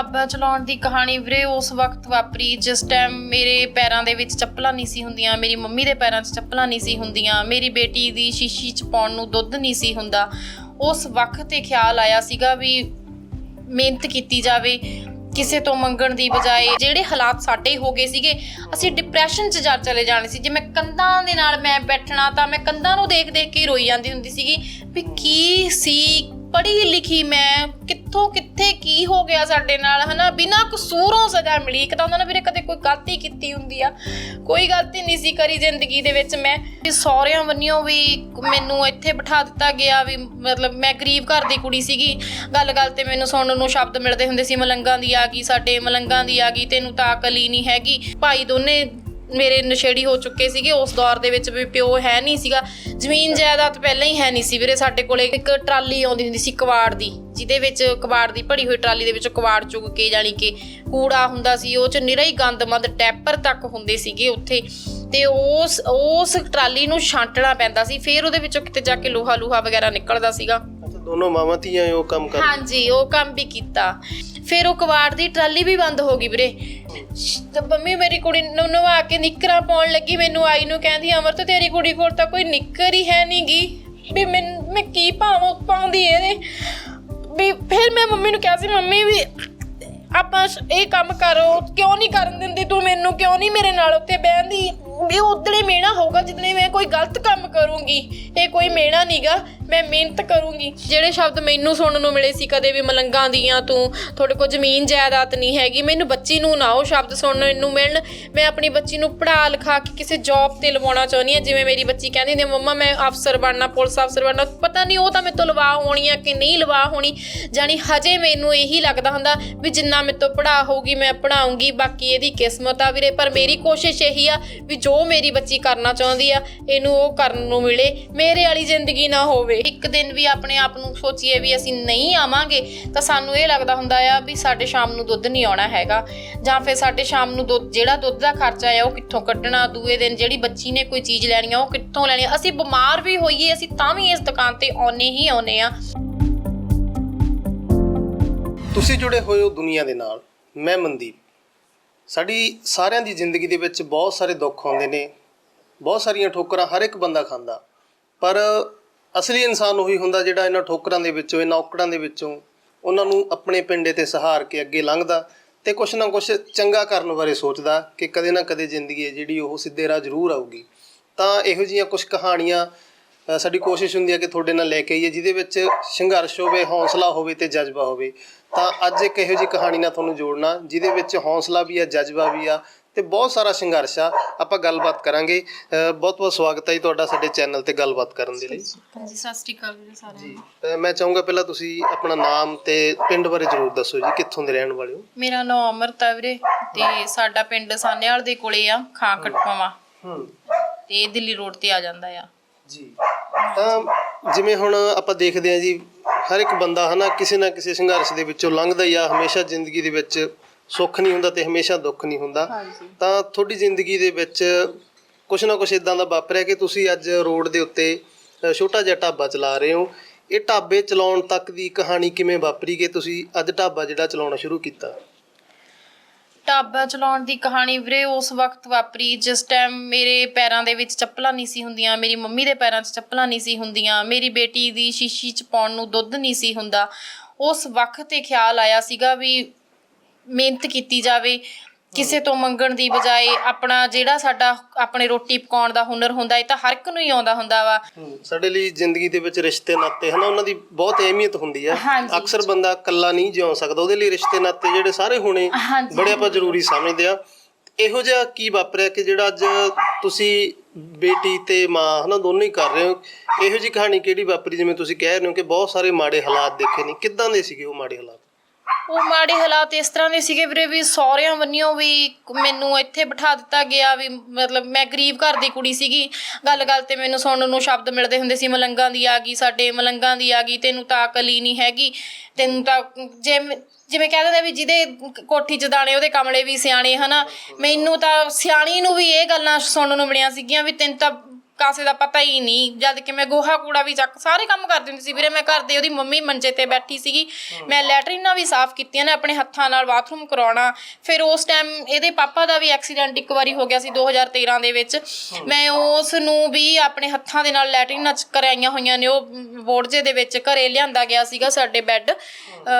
ਢਾਬਾ ਚਲਾਉਣ ਦੀ ਕਹਾਣੀ ਵੀਰੇ ਉਸ ਵਕਤ ਵਾਪਰੀ, ਜਿਸ ਟਾਈਮ ਮੇਰੇ ਪੈਰਾਂ ਦੇ ਵਿੱਚ ਚੱਪਲਾਂ ਨਹੀਂ ਸੀ ਹੁੰਦੀਆਂ, ਮੇਰੀ ਮੰਮੀ ਦੇ ਪੈਰਾਂ 'ਚ ਚੱਪਲਾਂ ਨਹੀਂ ਸੀ ਹੁੰਦੀਆਂ, ਮੇਰੀ ਬੇਟੀ ਦੀ ਸ਼ੀਸ਼ੀ 'ਚ ਪਾਉਣ ਨੂੰ ਦੁੱਧ ਨਹੀਂ ਸੀ ਹੁੰਦਾ। ਉਸ ਵਕਤ ਤੇ ਖਿਆਲ ਆਇਆ ਸੀਗਾ ਵੀ ਮਿਹਨਤ ਕੀਤੀ ਜਾਵੇ, ਕਿਸੇ ਤੋਂ ਮੰਗਣ ਦੀ ਬਜਾਏ। ਜਿਹੜੇ ਹਾਲਾਤ ਸਾਡੇ ਹੋ ਗਏ ਸੀਗੇ, ਅਸੀਂ ਡਿਪਰੈਸ਼ਨ 'ਚ ਜਾ ਚਲੇ ਜਾਣੇ ਸੀ। ਜੇ ਮੈਂ ਕੰਧਾਂ ਦੇ ਨਾਲ ਮੈਂ ਬੈਠਣਾ ਤਾਂ ਮੈਂ ਕੰਧਾਂ ਨੂੰ ਦੇਖ ਦੇਖ ਕੇ ਹੀ ਰੋਈ ਜਾਂਦੀ ਹੁੰਦੀ ਸੀਗੀ ਵੀ ਕੀ ਸੀ ਪੜ੍ਹੀ ਲਿਖੀ ਮੈਂ, ਕਿੱਥੋਂ ਕਿੱਥੇ ਕੀ ਹੋ ਗਿਆ ਸਾਡੇ ਨਾਲ, ਹਨਾ? ਬਿਨਾਂ ਕਸੂਰੋਂ ਸਜ਼ਾ ਮਿਲੀ। ਇੱਕ ਤਾਂ ਉਹਨਾਂ ਨੇ ਵੀਰੇ, ਕਦੇ ਕੋਈ ਗਲਤੀ ਕੀਤੀ ਹੁੰਦੀ ਆ। ਕੋਈ ਗਲਤੀ ਨਹੀਂ ਸੀ ਕਰੀ ਜ਼ਿੰਦਗੀ ਦੇ ਵਿੱਚ ਮੈਂ। ਵੀ ਸਹੁਰਿਆਂ ਵੱਲੋਂ ਵੀ ਮੈਨੂੰ ਇੱਥੇ ਬਿਠਾ ਦਿੱਤਾ ਗਿਆ ਵੀ, ਮਤਲਬ ਮੈਂ ਗਰੀਬ ਘਰ ਦੀ ਕੁੜੀ ਸੀਗੀ। ਗੱਲ ਗੱਲ ਤੇ ਮੈਨੂੰ ਸੁਣਨ ਨੂੰ ਸ਼ਬਦ ਮਿਲਦੇ ਹੁੰਦੇ ਸੀ, ਮਲੰਗਾਂ ਦੀ ਆ ਗਈ, ਸਾਡੇ ਮਲੰਗਾਂ ਦੀ ਆ ਗਈ, ਤੈਨੂੰ ਤਾਂ ਅਕਲ ਹੀ ਨਹੀਂ ਹੈਗੀ। ਭਾਈ ਦੋਨੇ ਮੇਰੇ ਨਸ਼ੇੜੀ ਹੋ ਚੁੱਕੇ ਸੀਗੇ ਉਸ ਦੌਰ ਦੇ ਵਿੱਚ ਵੀ ਪਿਓ ਹੈ ਨਹੀਂ ਸੀਗਾ। ਜ਼ਮੀਨ ਜਾਇਦਾਦ ਪਹਿਲਾਂ ਹੀ ਹੈ ਨਹੀਂ ਸੀ ਵੀਰੇ ਸਾਡੇ ਕੋਲੇ। ਇੱਕ ਟਰਾਲੀ ਆਉਂਦੀ ਹੁੰਦੀ ਸੀ ਕਵਾੜ ਦੀ ਜਿਹਦੇ ਵਿੱਚ ਕਵਾੜ ਦੀ ਭਰੀ ਹੋਈ ਟਰਾਲੀ ਦੇ ਵਿੱਚ ਕਵਾੜ ਚੁੱਕ ਕੇ ਜਾਣੀ ਕਿ ਕੂੜਾ ਹੁੰਦਾ ਸੀ ਉਹ ਚ ਨਿਰਾ ਹੀ ਗੰਦਮੰਦ ਟੈਪਰ ਤੱਕ ਹੁੰਦੇ ਸੀਗੇ ਉੱਥੇ। ਤੇ ਉਸ ਉਸ ਟਰਾਲੀ ਨੂੰ ਛਾਂਟਣਾ ਪੈਂਦਾ ਸੀ ਫਿਰ ਉਹਦੇ ਵਿੱਚੋਂ ਕਿਤੇ ਜਾ ਕੇ ਲੋਹਾ ਲੂਹਾ ਵਗੈਰਾ ਨਿਕਲਦਾ ਸੀਗਾ। ਦੋਨੋਂ ਮਾਵਾਂ ਧੀਆਂ ਉਹ ਕੰਮ ਕਰ ਹਾਂਜੀ ਉਹ ਕੰਮ ਵੀ ਕੀਤਾ। ਫਿਰ ਉਹ ਕਵਾੜ ਦੀ ਟਰਾਲੀ ਵੀ ਬੰਦ ਹੋ ਗਈ ਵੀਰੇ। ਤੇ ਮੰਮੀ ਮੇਰੀ ਕੁੜੀ ਨੂੰ ਨਵਾ ਕੇ ਨਿੱਕਰਾਂ ਪਾਉਣ ਲੱਗੀ, ਮੈਨੂੰ ਆਈ ਨੂੰ ਕਹਿੰਦੀ, ਅਮਰ ਤੇਰੀ ਕੁੜੀ ਕੋਲ ਤਾਂ ਕੋਈ ਨਿੱਕਰ ਹੀ ਹੈ ਨਹੀਂਗੀ ਵੀ ਮੈਂ ਮੈਂ ਕੀ ਪਾਵਾਂ ਪਾਉਂਦੀ ਇਹਦੇ। ਵੀ ਫਿਰ ਮੈਂ ਮੰਮੀ ਨੂੰ ਕਿਹਾ ਸੀ, ਮੰਮੀ ਵੀ ਆਪਾਂ ਇਹ ਕੰਮ ਕਰੋ, ਕਿਉਂ ਨਹੀਂ ਕਰਨ ਦਿੰਦੀ ਤੂੰ ਮੈਨੂੰ ਕਿਉਂ ਨਹੀਂ ਮੇਰੇ ਨਾਲ ਉੱਤੇ ਬਹਿੰਦੀ ਵੀ ਉਦਣੇ ਮੇਣਾ ਹੋਊਗਾ ਜਿੱਦਣੇ ਮੈਂ ਕੋਈ ਗਲਤ ਕੰਮ ਕਰੂੰਗੀ। ਇਹ ਕੋਈ ਮੇਣਾ ਨਹੀਂਗਾ ਮੈਂ ਮਿਹਨਤ ਕਰੂੰਗੀ। ਜਿਹੜੇ ਸ਼ਬਦ ਮੈਨੂੰ ਸੁਣਨ ਨੂੰ ਮਿਲੇ ਸੀ ਕਦੇ ਵੀ ਮਲੰਗਾਂ ਦੀਆਂ, ਤੂੰ ਤੁਹਾਡੇ ਕੋਲ ਜ਼ਮੀਨ ਜਾਇਦਾਦ ਨਹੀਂ ਹੈਗੀ, ਮੈਨੂੰ ਬੱਚੀ ਨੂੰ ਨਾ ਉਹ ਸ਼ਬਦ ਸੁਣਨ ਨੂੰ ਮਿਲਣ। ਮੈਂ ਆਪਣੀ ਬੱਚੀ ਨੂੰ ਪੜ੍ਹਾ ਲਿਖਾ ਕੇ ਕਿਸੇ ਜੌਬ ਤੇ ਲਵਾਉਣਾ ਚਾਹੁੰਦੀ ਹਾਂ, ਜਿਵੇਂ ਮੇਰੀ ਬੱਚੀ ਕਹਿੰਦੀ ਹੁੰਦੀ ਮੰਮਾ, ਮੈਂ ਅਫਸਰ ਬਣਨਾ, ਪੁਲਿਸ ਅਫਸਰ ਬਣਨਾ। ਪਤਾ ਨਹੀਂ ਉਹ ਤਾਂ ਮੇਰੇ ਤੋਂ ਲਵਾ ਹੋਣੀ ਆ ਕਿ ਨਹੀਂ ਲਵਾ ਹੋਣੀ। ਜਾਣੀ ਹਜੇ ਮੈਨੂੰ ਇਹੀ ਲੱਗਦਾ ਹੁੰਦਾ ਵੀ ਜਿੰਨਾ ਮੇਰੇ ਤੋਂ ਪੜਾ ਹੋਊਗੀ, ਮੈਂ ਪੜਾਉਂਗੀ ਬਾਕੀ ਇਹਦੀ ਕਿਸਮਤ ਆ ਵੀਰੇ, ਪਰ ਮੇਰੀ ਕੋਸ਼ਿਸ਼ ਇਹੀ ਆ ਵੀ ਜੋ ਮੇਰੀ ਬੱਚੀ ਕਰਨਾ ਚਾਹੁੰਦੀ ਆ, ਇਹਨੂੰ ਉਹ ਕਰਨ ਨੂੰ ਮਿਲੇ, ਮੇਰੇ ਵਾਲੀ ਜ਼ਿੰਦਗੀ ਨਾ ਹੋਵੇ। ਇੱਕ ਦਿਨ ਵੀ ਆਪਣੇ ਆਪ ਨੂੰ ਸੋਚੀਏ ਵੀ ਅਸੀਂ ਨਹੀਂ ਆਵਾਂਗੇ, ਤਾਂ ਸਾਨੂੰ ਇਹ ਲੱਗਦਾ ਹੁੰਦਾ ਆ ਵੀ ਸਾਡੇ ਸ਼ਾਮ ਨੂੰ ਦੁੱਧ ਨਹੀਂ ਆਉਣਾ ਹੈਗਾ। ਜਾਂ ਫਿਰ ਸਾਡੇ ਸ਼ਾਮ ਨੂੰ ਦੁੱਧ, ਜਿਹੜਾ ਦੁੱਧ ਦਾ ਖਰਚਾ ਆ, ਉਹ ਕਿੱਥੋਂ ਕੱਢਣਾ? ਦੂਏ ਦਿਨ ਜਿਹੜੀ ਬੱਚੀ ਨੇ ਕੋਈ ਚੀਜ਼ ਲੈਣੀ ਆ, ਉਹ ਕਿੱਥੋਂ ਲੈਣੀ ਆ? ਅਸੀਂ ਬਿਮਾਰ ਵੀ ਹੋਈਏ, ਅਸੀਂ ਤਾਂ ਵੀ ਇਸ ਦੁਕਾਨ ਤੇ ਆਉਨੇ ਹੀ ਆਉਨੇ ਆ। ਤੁਸੀਂ ਜੁੜੇ ਹੋਏ ਹੋ ਦੁਨੀਆ ਦੇ ਨਾਲ। ਮੈਂ ਮਨਦੀਪ। ਸਾਡੀ ਸਾਰਿਆਂ ਦੀ ਜ਼ਿੰਦਗੀ ਦੇ ਵਿੱਚ ਬਹੁਤ ਸਾਰੇ ਦੁੱਖ ਆਉਂਦੇ ਨੇ, ਬਹੁਤ ਸਾਰੀਆਂ ਠੋਕਰਾਂ ਹਰ ਇੱਕ ਬੰਦਾ ਖਾਂਦਾ। ਪਰ ਅਸਲੀ ਇਨਸਾਨ ਉਹੀ ਹੁੰਦਾ ਜਿਹੜਾ ਇਹਨਾਂ ਠੋਕਰਾਂ ਦੇ ਵਿੱਚੋਂ, ਇਹਨਾਂ ਔਕੜਾਂ ਦੇ ਵਿੱਚੋਂ ਉਹਨਾਂ ਨੂੰ ਆਪਣੇ ਪਿੰਡੇ ਤੇ ਸਹਾਰ ਕੇ ਅੱਗੇ ਲੰਘਦਾ ਤੇ ਕੁਛ ਨਾ ਕੁਛ ਚੰਗਾ ਕਰਨ ਬਾਰੇ ਸੋਚਦਾ ਕਿ ਕਦੇ ਨਾ ਕਦੇ ਜ਼ਿੰਦਗੀ ਹੈ ਜਿਹੜੀ ਉਹ ਸਿੱਧੇ ਰਾਹ ਜ਼ਰੂਰ ਆਊਗੀ। ਤਾਂ ਇਹੋ ਜਿਹੀਆਂ ਕੁਝ ਕਹਾਣੀਆਂ ਸਾਡੀ ਕੋਸ਼ਿਸ਼ ਹੁੰਦੀ ਹੈ ਕਿ ਤੁਹਾਡੇ ਨਾਲ ਲੈ ਕੇ ਆਈਏ, ਜਿਹਦੇ ਵਿੱਚ ਸੰਘਰਸ਼ ਹੋਵੇ, ਹੌਸਲਾ ਹੋਵੇ ਤੇ ਜਜ਼ਬਾ ਹੋਵੇ। ਤਾਂ ਅੱਜ ਇੱਕ ਇਹੋ ਜਿਹੀ ਕਹਾਣੀ ਨਾਲ ਤੁਹਾਨੂੰ ਜੋੜਨਾ ਜਿਹਦੇ ਵਿੱਚ ਹੌਸਲਾ ਵੀ ਆ ਜਜ਼ਬਾ ਵੀ ਆ ਤੇ ਬਹੁਤ ਸਾਰਾ ਸੰਘਰਸ਼ ਆ। ਆਪਾਂ ਗੱਲਬਾਤ ਕਰਾਂਗੇ। ਬਹੁਤ ਬਹੁਤ ਸਵਾਗਤ ਹੈ ਜੀ ਤੁਹਾਡਾ ਸਾਡੇ ਚੈਨਲ ਤੇ ਗੱਲਬਾਤ ਕਰਨ ਦੇ ਲਈ। ਹਾਂਜੀ ਸਤਿ ਸ਼੍ਰੀ ਅਕਾਲ ਵੀਰੇ ਸਾਰਿਆਂ ਨੂੰ। ਮੈਂ ਚਾਹੂੰਗਾ ਪਹਿਲਾਂ ਤੁਸੀਂ ਆਪਣਾ ਨਾਮ ਤੇ ਪਿੰਡ ਬਾਰੇ ਜ਼ਰੂਰ ਦੱਸੋ ਜੀ ਕਿੱਥੋਂ ਦੇ ਰਹਿਣ ਵਾਲੇ ਹੋ? ਮੇਰਾ ਨਾਮ ਅਮਰਤ ਵੀਰੇ ਤੇ ਸਾਡਾ ਪਿੰਡ ਸਾਨੇਵਾਲ ਦੇ ਕੋਲੇ ਆ ਖਾਂ ਕਟਪਵਾ ਹੂੰ। ਤੇ ਦਿੱਲੀ ਰੋਡ ਤੇ ਆ ਜਾਂਦਾ ਆ। ਜੀ। ਤਾਂ ਜਿਵੇਂ ਹੁਣ ਆਪਾਂ ਦੇਖਦੇ ਹਾਂ ਜੀ ਹਰ ਇੱਕ ਬੰਦਾ ਹਨਾ ਕਿਸੇ ਨਾ ਕਿਸੇ ਸੰਘਰਸ਼ ਦੇ ਵਿੱਚੋਂ ਲੰਘਦਾ ਹੀ ਆ ਹਮੇਸ਼ਾ ਜ਼ਿੰਦਗੀ ਦੇ ਵਿੱਚ ਸੁੱਖ ਨਹੀਂ ਹੁੰਦਾ ਤੇ ਹਮੇਸ਼ਾ ਦੁੱਖ ਨਹੀਂ ਹੁੰਦਾ। ਤਾਂ ਤੁਹਾਡੀ ਜ਼ਿੰਦਗੀ ਦੇ ਵਿੱਚ ਕੁਛ ਨਾ ਕੁਛ ਇਦਾਂ ਦਾ ਵਾਪਰਿਆ ਕਿ ਤੁਸੀਂ ਅੱਜ ਰੋਡ ਦੇ ਉੱਤੇ ਛੋਟਾ ਜਿਹਾ ਢਾਬਾ ਚਲਾ ਰਹੇ ਹੋ। ਇਹ ਢਾਬੇ ਚਲਾਉਣ ਤੱਕ ਦੀ ਕਹਾਣੀ ਕਿਵੇਂ ਵਾਪਰੀ ਕਿ ਤੁਸੀਂ ਅੱਜ ਢਾਬਾ ਜਿਹੜਾ ਚਲਾਉਣਾ ਸ਼ੁਰੂ ਕੀਤਾ? ਢਾਬਾ ਚਲਾਉਣ ਦੀ ਕਹਾਣੀ ਵੀਰੇ ਉਸ ਵਕਤ ਵਾਪਰੀ, ਜਿਸ ਟਾਈਮ ਮੇਰੇ ਪੈਰਾਂ ਦੇ ਵਿੱਚ ਚੱਪਲਾਂ ਨਹੀਂ ਸੀ ਹੁੰਦੀਆਂ, ਮੇਰੀ ਮੰਮੀ ਦੇ ਪੈਰਾਂ 'ਚ ਚੱਪਲਾਂ ਨਹੀਂ ਸੀ ਹੁੰਦੀਆਂ, ਮੇਰੀ ਬੇਟੀ ਦੀ ਸ਼ੀਸ਼ੀ 'ਚ ਪਾਉਣ ਨੂੰ ਦੁੱਧ ਨਹੀਂ ਸੀ ਹੁੰਦਾ। ਉਸ ਵਕਤ ਤੇ ਖਿਆਲ ਆਇਆ ਸੀਗਾ ਵੀ ਮਿਹਨਤ ਕੀਤੀ ਜਾਵੇ। ਕਿਸੇ ਤੋਂ ਮੰਗਣ ਦੀ ਬਜਾਏ ਆਪਣਾ ਜਿਹੜਾ ਸਾਡਾ ਆਪਣੇ ਰੋਟੀ ਪਕਾਉਣ ਦਾ ਹੁਨਰ ਹੁੰਦਾ ਇਹ ਤਾਂ ਹਰ ਇੱਕ ਨੂੰ ਹੀ ਆਉਂਦਾ ਹੁੰਦਾ ਵਾ। ਸਾਡੇ ਲਈ ਜ਼ਿੰਦਗੀ ਦੇ ਵਿੱਚ ਰਿਸ਼ਤੇ ਨਾਤੇ ਹਨਾ ਉਹਨਾਂ ਦੀ ਬਹੁਤ ਅਹਿਮੀਅਤ ਹੁੰਦੀ ਆ। ਹਾਂਜੀ। ਅਕਸਰ ਬੰਦਾ ਇਕੱਲਾ ਨਹੀਂ ਜਿਉ ਸਕਦਾ ਉਹਦੇ ਲਈ ਰਿਸ਼ਤੇ ਨਾਤੇ ਜਿਹੜੇ ਸਾਰੇ ਹੋਣੇ ਹਾਂਜੀ। ਬੜੇ ਆਪਾਂ ਜ਼ਰੂਰੀ ਸਮਝਦੇ ਆ। ਇਹੋ ਜਿਹਾ ਕੀ ਵਾਪਰਿਆ ਕਿ ਜਿਹੜਾ ਅੱਜ ਤੁਸੀਂ ਬੇਟੀ ਤੇ ਮਾਂ ਹਨਾ ਦੋਨੋਂ ਹੀ ਕਰ ਰਹੇ ਹੋ? ਇਹੋ ਜਿਹੀ ਕਹਾਣੀ ਕਿਹੜੀ ਵਾਪਰੀ? ਜਿਵੇਂ ਤੁਸੀਂ ਕਹਿ ਰਹੇ ਹੋ ਕਿ ਬਹੁਤ ਸਾਰੇ ਮਾੜੇ ਹਾਲਾਤ ਦੇਖੇ ਨੇ। ਕਿੱਦਾਂ ਦੇ ਸੀਗੇ ਉਹ ਮਾੜੇ ਹਾਲਾਤ? ਉਹ ਮਾੜੇ ਹਾਲਾਤ ਇਸ ਤਰ੍ਹਾਂ ਦੇ ਸੀਗੇ ਵੀਰੇ ਵੀ ਸਹੁਰਿਆਂ ਵੱਲੋਂ ਵੀ ਮੈਨੂੰ ਇੱਥੇ ਬਿਠਾ ਦਿੱਤਾ ਗਿਆ ਵੀ ਮਤਲਬ ਮੈਂ ਗਰੀਬ ਘਰ ਦੀ ਕੁੜੀ ਸੀਗੀ। ਗੱਲ ਗੱਲ ਤੇ ਮੈਨੂੰ ਸੁਣਨ ਨੂੰ ਸ਼ਬਦ ਮਿਲਦੇ ਹੁੰਦੇ ਸੀ, ਮਲੰਗਾਂ ਦੀ ਆ ਗਈ, ਸਾਡੇ ਮਲੰਗਾਂ ਦੀ ਆ ਗਈ, ਤੈਨੂੰ ਤਾਂ ਅਕਲ ਹੀ ਨਹੀਂ ਹੈਗੀ। ਤੈਨੂੰ ਤਾਂ ਜੇ ਜਿਵੇਂ ਕਹਿ ਦਿੰਦੇ ਵੀ ਜਿਹਦੇ ਕੋਠੀ 'ਚ ਦਾਣੇ, ਉਹਦੇ ਕਮਲੇ ਵੀ ਸਿਆਣੇ, ਹਨਾ? ਮੈਨੂੰ ਤਾਂ ਸਿਆਣੀ ਨੂੰ ਵੀ ਇਹ ਗੱਲਾਂ ਸੁਣਨ ਨੂੰ ਮਿਲੀਆਂ ਸੀਗੀਆਂ ਵੀ ਤੈਨੂੰ ਤਾਂ ਕਾਸੇ ਦਾ ਪਤਾ ਹੀ ਨਹੀਂ ਜਦ ਕਿ ਮੈਂ ਗੋਹਾ ਕੂੜਾ ਵੀ ਚੱਕ ਸਾਰੇ ਕੰਮ ਕਰਦੀ ਹੁੰਦੀ ਸੀ ਵੀਰੇ ਮੈਂ ਘਰ ਦੇ ਉਹਦੀ ਮੰਮੀ ਮੰਜੇ ਤੇ ਬੈਠੀ ਸੀਗੀ। ਮੈਂ ਲੈਟਰਿਨਾਂ ਵੀ ਸਾਫ਼ ਕੀਤੀਆਂ ਨੇ ਆਪਣੇ ਹੱਥਾਂ ਨਾਲ ਬਾਥਰੂਮ ਕਰਾਉਣਾ। ਫਿਰ ਉਸ ਟਾਈਮ ਇਹਦੇ ਪਾਪਾ ਦਾ ਵੀ ਐਕਸੀਡੈਂਟ ਇੱਕ ਵਾਰੀ ਹੋ ਗਿਆ ਸੀ 2013 ਦੇ ਵਿੱਚ। ਮੈਂ ਉਸ ਨੂੰ ਵੀ ਆਪਣੇ ਹੱਥਾਂ ਦੇ ਨਾਲ ਲੈਟਰਿਨਾਂ ਚ ਕਰਾਈਆਂ ਹੋਈਆਂ ਨੇ ਉਹ ਬੋਰਜੇ ਦੇ ਵਿੱਚ ਘਰੇ ਲਿਆਂਦਾ ਗਿਆ ਸੀਗਾ ਸਾਡੇ ਬੈੱਡ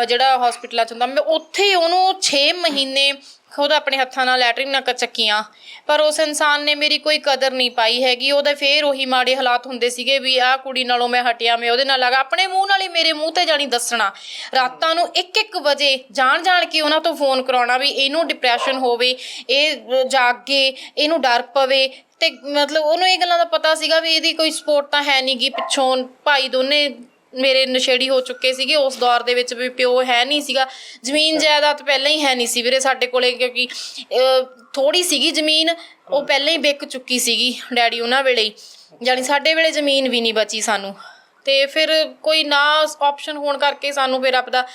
ਜਿਹੜਾ ਹਸਪੀਟਲਾਂ ਚ ਹੁੰਦਾ। ਮੈਂ ਉੱਥੇ ਉਹਨੂੰ 6 ਮਹੀਨੇ ਖੁਦ ਆਪਣੇ ਹੱਥਾਂ ਨਾਲ ਲੈਟਰਿਨਾਂ ਕ ਚੱਕੀਆਂ। ਪਰ ਉਸ ਇਨਸਾਨ ਨੇ ਮੇਰੀ ਕੋਈ ਕਦਰ ਨਹੀਂ ਪਾਈ ਹੈਗੀ। ਉਹਦੇ ਫੇਰ ਉਹੀ ਮਾੜੇ ਹਾਲਾਤ ਹੁੰਦੇ ਸੀਗੇ ਵੀ ਆਹ ਕੁੜੀ ਨਾਲੋਂ ਮੈਂ ਹਟਿਆ ਮੈਂ ਉਹਦੇ ਨਾਲ ਲੱਗਾ ਆਪਣੇ ਮੂੰਹ ਨਾਲ ਹੀ ਮੇਰੇ ਮੂੰਹ ਤੇ ਜਾਣੀ ਦੱਸਣਾ। ਰਾਤਾਂ ਨੂੰ 1-1 ਵਜੇ ਜਾਣ ਜਾਣ ਕੇ ਉਹਨਾਂ ਤੋਂ ਫੋਨ ਕਰਾਉਣਾ ਵੀ ਇਹਨੂੰ ਡਿਪਰੈਸ਼ਨ ਹੋਵੇ ਇਹ ਅਹ, ਜਾਗੇ ਇਹਨੂੰ ਡਰ ਪਵੇ। ਤੇ ਮਤਲਬ ਉਹਨੂੰ ਇਹ ਗੱਲਾਂ ਦਾ ਪਤਾ ਸੀਗਾ ਵੀ ਇਹਦੀ ਕੋਈ ਸਪੋਰਟ ਤਾਂ ਹੈ ਨਹੀਂਗੀ ਪਿੱਛੋਂ। ਭਾਈ ਦੋਨੇ ਮੇਰੇ ਨਸ਼ੇੜੀ ਹੋ ਚੁੱਕੇ ਸੀਗੇ ਉਸ ਦੌਰ ਦੇ ਵਿੱਚ ਵੀ ਪਿਓ ਹੈ ਨਹੀਂ ਸੀਗਾ। ਜ਼ਮੀਨ ਜਾਇਦਾਦ ਪਹਿਲਾਂ ਹੀ ਹੈ ਨਹੀਂ ਸੀ ਵੀਰੇ ਸਾਡੇ ਕੋਲੇ ਕਿਉਂਕਿ ਥੋੜੀ ਸੀਗੀ ਜ਼ਮੀਨ ਉਹ ਪਹਿਲਾਂ ਹੀ ਵਿਕ ਚੁੱਕੀ ਸੀਗੀ ਡੈਡੀ ਉਹਨਾਂ ਵੇਲੇ ਹੀ। ਜਾਣੀ ਸਾਡੇ ਵੇਲੇ ਜ਼ਮੀਨ ਵੀ ਨਹੀਂ ਬਚੀ ਸਾਨੂੰ। ਤੇ ਫਿਰ ਕੋਈ ਨਾ ਆਪਸ਼ਨ ਹੋਣ ਕਰਕੇ ਸਾਨੂੰ ਫਿਰ ਆਪਦਾ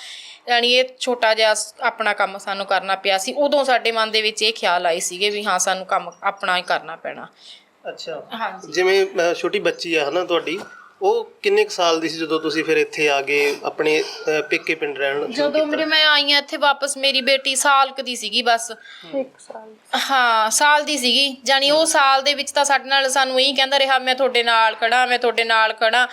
ਜਾਣੀ ਇਹ ਛੋਟਾ ਜਿਹਾ ਆਪਣਾ ਕੰਮ ਸਾਨੂੰ ਕਰਨਾ ਪਿਆ ਸੀ। ਉਦੋਂ ਸਾਡੇ ਮਨ ਦੇ ਵਿੱਚ ਇਹ ਖਿਆਲ ਆਏ ਸੀਗੇ ਵੀ ਹਾਂ ਸਾਨੂੰ ਕੰਮ ਆਪਣਾ ਹੀ ਕਰਨਾ ਪੈਣਾ। ਅੱਛਾ। ਹਾਂਜੀ। ਜਿਵੇਂ ਛੋਟੀ ਬੱਚੀ ਆ ਹਨਾ ਤੁਹਾਡੀ ਉਹ ਕਿੰਨੇ ਕੁ ਸਾਲ ਦੀ ਸੀ ਜਦੋਂ ਤੁਸੀਂ ਫਿਰ ਇੱਥੇ ਆ ਗਏ ਆਪਣੇ ਅਹ, ਪੇਕੇ ਪਿੰਡ ਰਹਿਣ ਸ਼ੁਰੂ ਜਦੋਂ ਕੀਤਾ? ਮੇਰੇ ਮੈਂ ਆਈ ਹਾਂ ਇੱਥੇ ਵਾਪਸ ਮੇਰੀ ਬੇਟੀ ਸਾਲ ਕੁ ਦੀ ਸੀਗੀ ਬਸ। ਇੱਕ ਸਾਲ ਹਾਂ ਸਾਲ ਦੀ ਸੀਗੀ। ਜਾਣੀ ਉਹ ਸਾਲ ਦੇ ਵਿੱਚ ਤਾਂ ਸਾਡੇ ਨਾਲ ਸਾਨੂੰ ਇਹੀ ਕਹਿੰਦਾ ਰਿਹਾ ਮੈਂ ਤੁਹਾਡੇ ਨਾਲ ਖੜਾ ਮੈਂ ਤੁਹਾਡੇ ਨਾਲ ਖੜਾ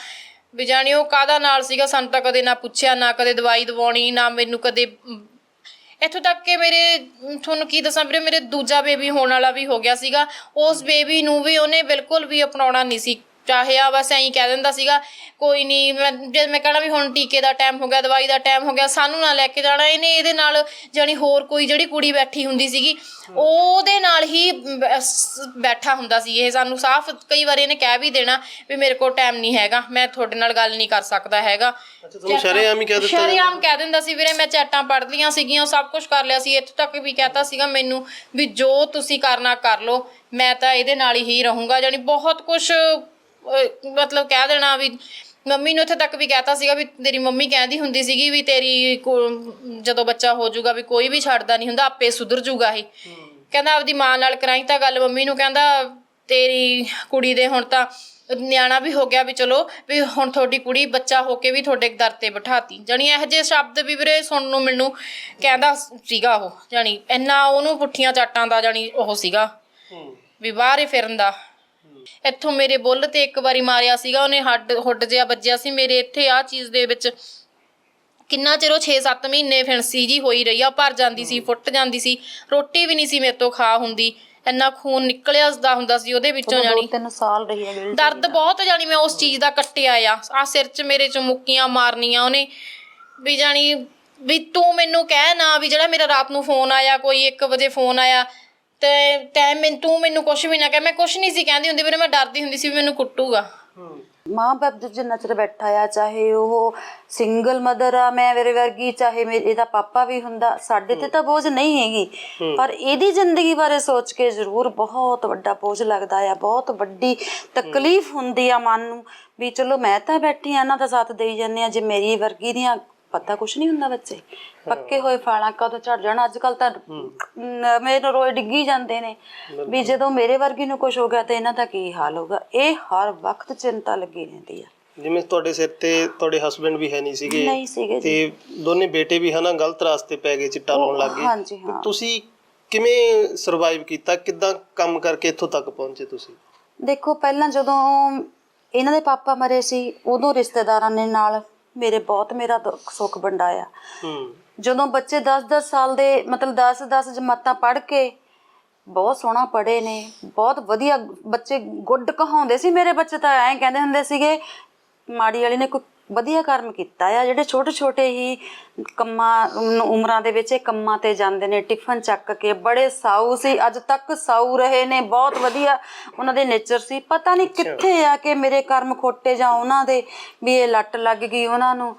ਵੀ ਜਾਣੀ ਉਹ ਕਾਦਾ ਨਾਲ ਸੀਗਾ ਸਾਨੂੰ ਤਾਂ ਕਦੇ ਨਾ ਪੁੱਛਿਆ ਨਾ ਕਦੇ ਦਵਾਈ ਦਵਾਉਣੀ ਨਾ ਮੈਨੂੰ ਕਦੇ ਅਮ, ਇੱਥੋਂ ਤੱਕ ਕਿ ਮੇਰੇ ਅਮ, ਤੁਹਾਨੂੰ ਕੀ ਦੱਸਾਂ ਵੀਰੇ ਮੇਰੇ ਦੂਜਾ ਬੇਬੀ ਹੋਣ ਵਾਲਾ ਵੀ ਹੋ ਗਿਆ ਸੀਗਾ। ਉਸ ਬੇਬੀ ਨੂੰ ਵੀ ਉਹਨੇ ਬਿਲਕੁਲ ਵੀ ਅਪਣਾਉਣਾ ਨਹੀਂ ਸੀ। ਚਾਹਿਆ ਬਸ ਐਂ ਕਹਿ ਦਿੰਦਾ ਸੀਗਾ ਕੋਈ ਨਹੀਂ ਮੈਂ ਜਦ ਮੈਂ ਕਹਣਾ ਵੀ ਹੁਣ ਟੀਕੇ ਦਾ ਟਾਈਮ ਹੋ ਗਿਆ ਦਵਾਈ ਦਾ ਟਾਈਮ ਹੋ ਗਿਆ ਸਾਨੂੰ ਨਾ ਲੈ ਕੇ ਜਾਣਾ ਇਹਨੇ ਇਹਦੇ ਨਾਲ ਜਾਣੀ ਹੋਰ ਕੋਈ ਜਿਹੜੀ ਕੁੜੀ ਬੈਠੀ ਹੁੰਦੀ ਸੀਗੀ ਉਹਦੇ ਨਾਲ ਹੀ ਬੈਠਾ ਹੁੰਦਾ ਸੀ ਇਹ ਸਾਨੂੰ ਸਾਫ਼ ਕਈ ਵਾਰ ਇਹਨੇ ਕਹਿ ਵੀ ਦੇਣਾ ਵੀ ਮੇਰੇ ਕੋਲ ਟਾਈਮ ਨਹੀਂ ਹੈਗਾ ਮੈਂ ਤੁਹਾਡੇ ਨਾਲ ਗੱਲ ਨਹੀਂ ਕਰ ਸਕਦਾ ਹੈਗਾ। ਅੱਛਾ ਤੁਹਾਨੂੰ ਸ਼ਰੇਆਮ ਹੀ ਕਹਿ ਦਿੱਤਾ ਸ਼ਰੇਆਮ ਕਹਿ ਦਿੰਦਾ ਸੀ ਵੀਰੇ ਮੈਂ ਚੈਟਾਂ ਪੜ੍ਹ ਲੀਆਂ ਸੀਗੀਆਂ ਸਭ ਕੁਝ ਕਰ ਲਿਆ ਸੀ ਇੱਥੋਂ ਤੱਕ ਵੀ ਕਹਤਾ ਸੀਗਾ ਮੈਨੂੰ ਵੀ ਜੋ ਤੁਸੀਂ ਕਰਨਾ ਕਰ ਲਓ ਮੈਂ ਤਾਂ ਇਹਦੇ ਨਾਲ ਹੀ ਰਹੂੰਗਾ ਜਾਨੀ ਬਹੁਤ ਕੁਝ ਮਤਲਬ ਕਹਿ ਦੇਣਾ ਵੀ ਮੰਮੀ ਨੂੰ ਇੱਥੇ ਤੱਕ ਵੀ ਕਹਿਤਾ ਸੀਗਾ ਵੀ ਤੇਰੀ ਮੰਮੀ ਕਹਿੰਦੀ ਹੁੰਦੀ ਸੀਗੀ ਵੀ ਤੇਰੀ ਕੋ- ਜਦੋਂ ਬੱਚਾ ਹੋ ਜਾਊਗਾ ਵੀ ਕੋਈ ਵੀ ਛੱਡਦਾ ਨਹੀਂ ਹੁੰਦਾ ਆਪੇ ਸੁਧਰ ਜਾਊਗਾ ਇਹ। ਕਹਿੰਦਾ ਆਪਦੀ ਮਾਂ ਨਾਲ ਕਰਾਈ ਤਾਂ ਗੱਲ ਮੰਮੀ ਨੂੰ ਕਹਿੰਦਾ ਤੇਰੀ ਕੁੜੀ ਦੇ ਹੁਣ ਤਾਂ ਨਿਆਣਾ ਵੀ ਹੋ ਗਿਆ ਵੀ ਚਲੋ ਵੀ ਹੁਣ ਤੁਹਾਡੀ ਕੁੜੀ ਬੱਚਾ ਹੋ ਕੇ ਵੀ ਤੁਹਾਡੇ ਦਰ ਤੇ ਬਿਠਾਤੀ। ਜਾਣੀ ਇਹੋ ਜਿਹੇ ਸ਼ਬਦ ਵੀ ਵੀਰੇ ਸੁਣਨ ਨੂੰ ਮੈਨੂੰ ਕਹਿੰਦਾ ਸੀਗਾ ਉਹ ਜਾਣੀ ਇੰਨਾ ਉਹਨੂੰ ਪੁੱਠੀਆਂ ਚਾਟਾਂ ਦਾ ਜਾਣੀ ਉਹ ਸੀਗਾ ਹੂੰ। ਵੀ ਬਾਹਰ ਹੀ ਫਿਰਨ ਦਾ। ਇੱਥੋਂ ਮੇਰੇ ਬੁੱਲ ਤੇ ਇੱਕ ਵਾਰੀ ਮਾਰਿਆ ਸੀਗਾ ਉਹਨੇ ਹੱਡ ਹੁੱਡ ਜਿਹਾ ਵੱਜਿਆ ਸੀ ਮੇਰੇ ਇੱਥੇ ਆ ਚੀਜ਼ ਦੇ ਵਿੱਚ। ਕਿੰਨਾ ਚਿਰ ਉਹ 6-7 ਮਹੀਨੇ ਫਿਣਸੀ ਜੀ ਹੋਈ ਰਹੀ ਆ ਭਰ ਜਾਂਦੀ ਸੀ ਫੁੱਟ ਜਾਂਦੀ ਸੀ। ਰੋਟੀ ਵੀ ਨਹੀਂ ਸੀ ਮੇਰੇ ਤੋਂ ਖਾ ਹੁੰਦੀ। ਇੰਨਾ ਖੂਨ ਨਿਕਲਿਆ ਦਾ ਹੁੰਦਾ ਸੀ ਉਹਦੇ ਵਿੱਚੋਂ ਜਾਣੀ। ਤਿੰਨ ਸਾਲ ਰਹੀ ਹੈ ਬਿਲਕੁਲ ਦਰਦ ਬਹੁਤ ਜਾਣੀ ਮੈਂ ਉਸ ਚੀਜ਼ ਦਾ ਕੱਟਿਆ ਆ। ਆ ਸਿਰ 'ਚ ਮੇਰੇ 'ਚ ਮੁੱਕੀਆਂ ਮਾਰਨੀਆਂ ਉਹਨੇ। ਵੀ ਜਾਣੀ ਵੀ ਤੂੰ ਮੈਨੂੰ ਕਹਿ ਨਾ ਵੀ ਜਿਹੜਾ ਮੇਰਾ ਰਾਤ ਨੂੰ ਫੋਨ ਆਇਆ ਕੋਈ 1 ਵਜੇ ਫੋਨ ਆਇਆ ਤੇ ਤੈਂ ਮੈਂ ਤੂੰ ਮੈਨੂੰ ਕੁਝ ਵੀ ਨਾ ਕਹਿ। ਮੈਂ ਕੁਝ ਨਹੀਂ ਸੀ ਕਹਿੰਦੀ ਹੁੰਦੀ ਵੀਰੇ ਮੈਂ ਡਰਦੀ ਹੁੰਦੀ ਸੀ ਵੀ ਮੈਨੂੰ ਕੁੱਟੂਗਾ। ਹੂੰ। ਮਾਂ ਬਾਪ ਜੋ ਜਿੰਨਾ ਚਿਰ ਬੈਠਾ ਆ ਚਾਹੇ ਉਹ ਸਿੰਗਲ ਮਦਰ ਆ ਮੈਂ ਮੇਰੇ ਵਰਗੀ ਚਾਹੇ ਮੇਰੇ ਇਹਦਾ ਪਾਪਾ ਵੀ ਹੁੰਦਾ ਸਾਡੇ ਤੇ ਤਾਂ ਬੋਝ ਨਹੀਂ ਹੈਗੀ। ਪਰ ਇਹਦੀ ਜ਼ਿੰਦਗੀ ਬਾਰੇ ਸੋਚ ਕੇ ਜ਼ਰੂਰ ਬਹੁਤ ਵੱਡਾ ਬੋਝ ਲੱਗਦਾ ਆ ਬਹੁਤ ਵੱਡੀ ਤਕਲੀਫ ਹੁੰਦੀ ਆ ਮਨ ਨੂੰ ਵੀ ਚਲੋ ਮੈਂ ਤਾਂ ਬੈਠੀ ਆ ਇਹਨਾਂ ਦਾ ਸਾਥ ਦੇਈ ਜਾਂਦੇ ਆ ਜੇ ਮੇਰੀ ਵਰਗੀ ਦੀਆਂ ਪਤਾ ਕੁਛ ਨਹੀਂ ਹੁੰਦਾ ਬੱਚੇ। ਪੱਕੇ ਹੋਏ ਫਾਲਾਂ ਕਦੋਂ ਝੜ ਜਾਣ। ਅੱਜ ਕੱਲ ਤਾਂ ਮੇਰੇ ਰੋਏ ਡਿੱਗੀ ਜਾਂਦੇ ਨੇ। ਵੀ ਜਦੋਂ ਮੇਰੇ ਵਰਗੀ ਨੂੰ ਕੁਝ ਹੋ ਗਿਆ ਤੇ ਇਹਨਾਂ ਦਾ ਕੀ ਹਾਲ ਹੋਗਾ ਇਹ ਹਰ ਵਕਤ ਚਿੰਤਾ ਲੱਗੀ ਰਹਿੰਦੀ ਆ। ਜਿਵੇਂ ਤੁਹਾਡੇ ਸਿਰ ਤੇ ਤੁਹਾਡੇ ਹਸਬੰਡ ਵੀ ਹੈ ਨਹੀਂ ਸੀਗੇ ਨਹੀਂ ਸੀਗੇ ਜੀ। ਤੇ ਦੋਨੇ ਬੇਟੇ ਵੀ ਹਨਾ ਗਲਤ ਰਾਸਤੇ ਪੈ ਗਏ ਚਿੱਟਾ ਲਾਉਣ ਲੱਗ ਗਏ। ਹਾਂਜੀ ਹਾਂ। ਤੁਸੀਂ ਕਿਵੇਂ ਸਰਵਾਈਵ ਕੀਤਾ? ਕਿੱਦਾਂ ਕੰਮ ਕਰਕੇ ਇੱਥੋਂ ਤੱਕ ਪਹੁੰਚੇ ਤੁਸੀਂ? ਦੇਖੋ ਪਹਿਲਾਂ ਜਦੋਂ ਇਹਨਾਂ ਦੇ ਪਾਪਾ ਮਰੇ ਸੀ ਉਦੋਂ ਰਿਸ਼ਤੇਦਾਰਾਂ ਨੇ ਨਾਲ ਮੇਰੇ ਬਹੁਤ ਮੇਰਾ ਦੁੱਖ ਸੁੱਖ ਵੰਡਾਇਆ। ਹੂੰ। ਜਦੋਂ ਬੱਚੇ 10-10 ਸਾਲ ਦੇ ਮਤਲਬ 10-10 ਜਮਾਤਾਂ ਪੜ੍ਹ ਕੇ ਬਹੁਤ ਸੋਹਣਾ ਪੜ੍ਹੇ ਨੇ ਬਹੁਤ ਵਧੀਆ ਬੱਚੇ ਗੁੱਡ ਕਹਾਉਂਦੇ ਸੀ ਮੇਰੇ ਬੱਚੇ ਤਾਂ ਐਂ ਕਹਿੰਦੇ ਹੁੰਦੇ ਸੀਗੇ ਮਾੜੀ ਵਾਲੀ ਨੇ ਕੋਈ ਵਧੀਆ ਕਰਮ ਕੀਤਾ ਆ। ਜਿਹੜੇ ਛੋਟੇ ਛੋਟੇ ਹੀ ਕੰਮਾਂ ਉਮ- ਉਮਰਾਂ ਦੇ ਵਿੱਚ ਇਹ ਕੰਮਾਂ ਤੇ ਜਾਂਦੇ ਨੇ ਟਿਫਨ ਚੱਕ ਕੇ ਬੜੇ ਸਾਊ ਸੀ ਅੱਜ ਤੱਕ ਸਾਊ ਰਹੇ ਨੇ ਬਹੁਤ ਵਧੀਆ ਉਹਨਾਂ ਦੇ ਨੇਚਰ ਸੀ। ਪਤਾ ਨਹੀਂ ਕਿੱਥੇ ਆ ਕਿ ਮੇਰੇ ਕਰਮ ਖੋਟੇ ਜਾਂ ਉਹਨਾਂ ਦੇ ਵੀ ਇਹ ਲੱਟ ਲੱਗ ਗਈ ਉਹਨਾਂ ਨੂੰ।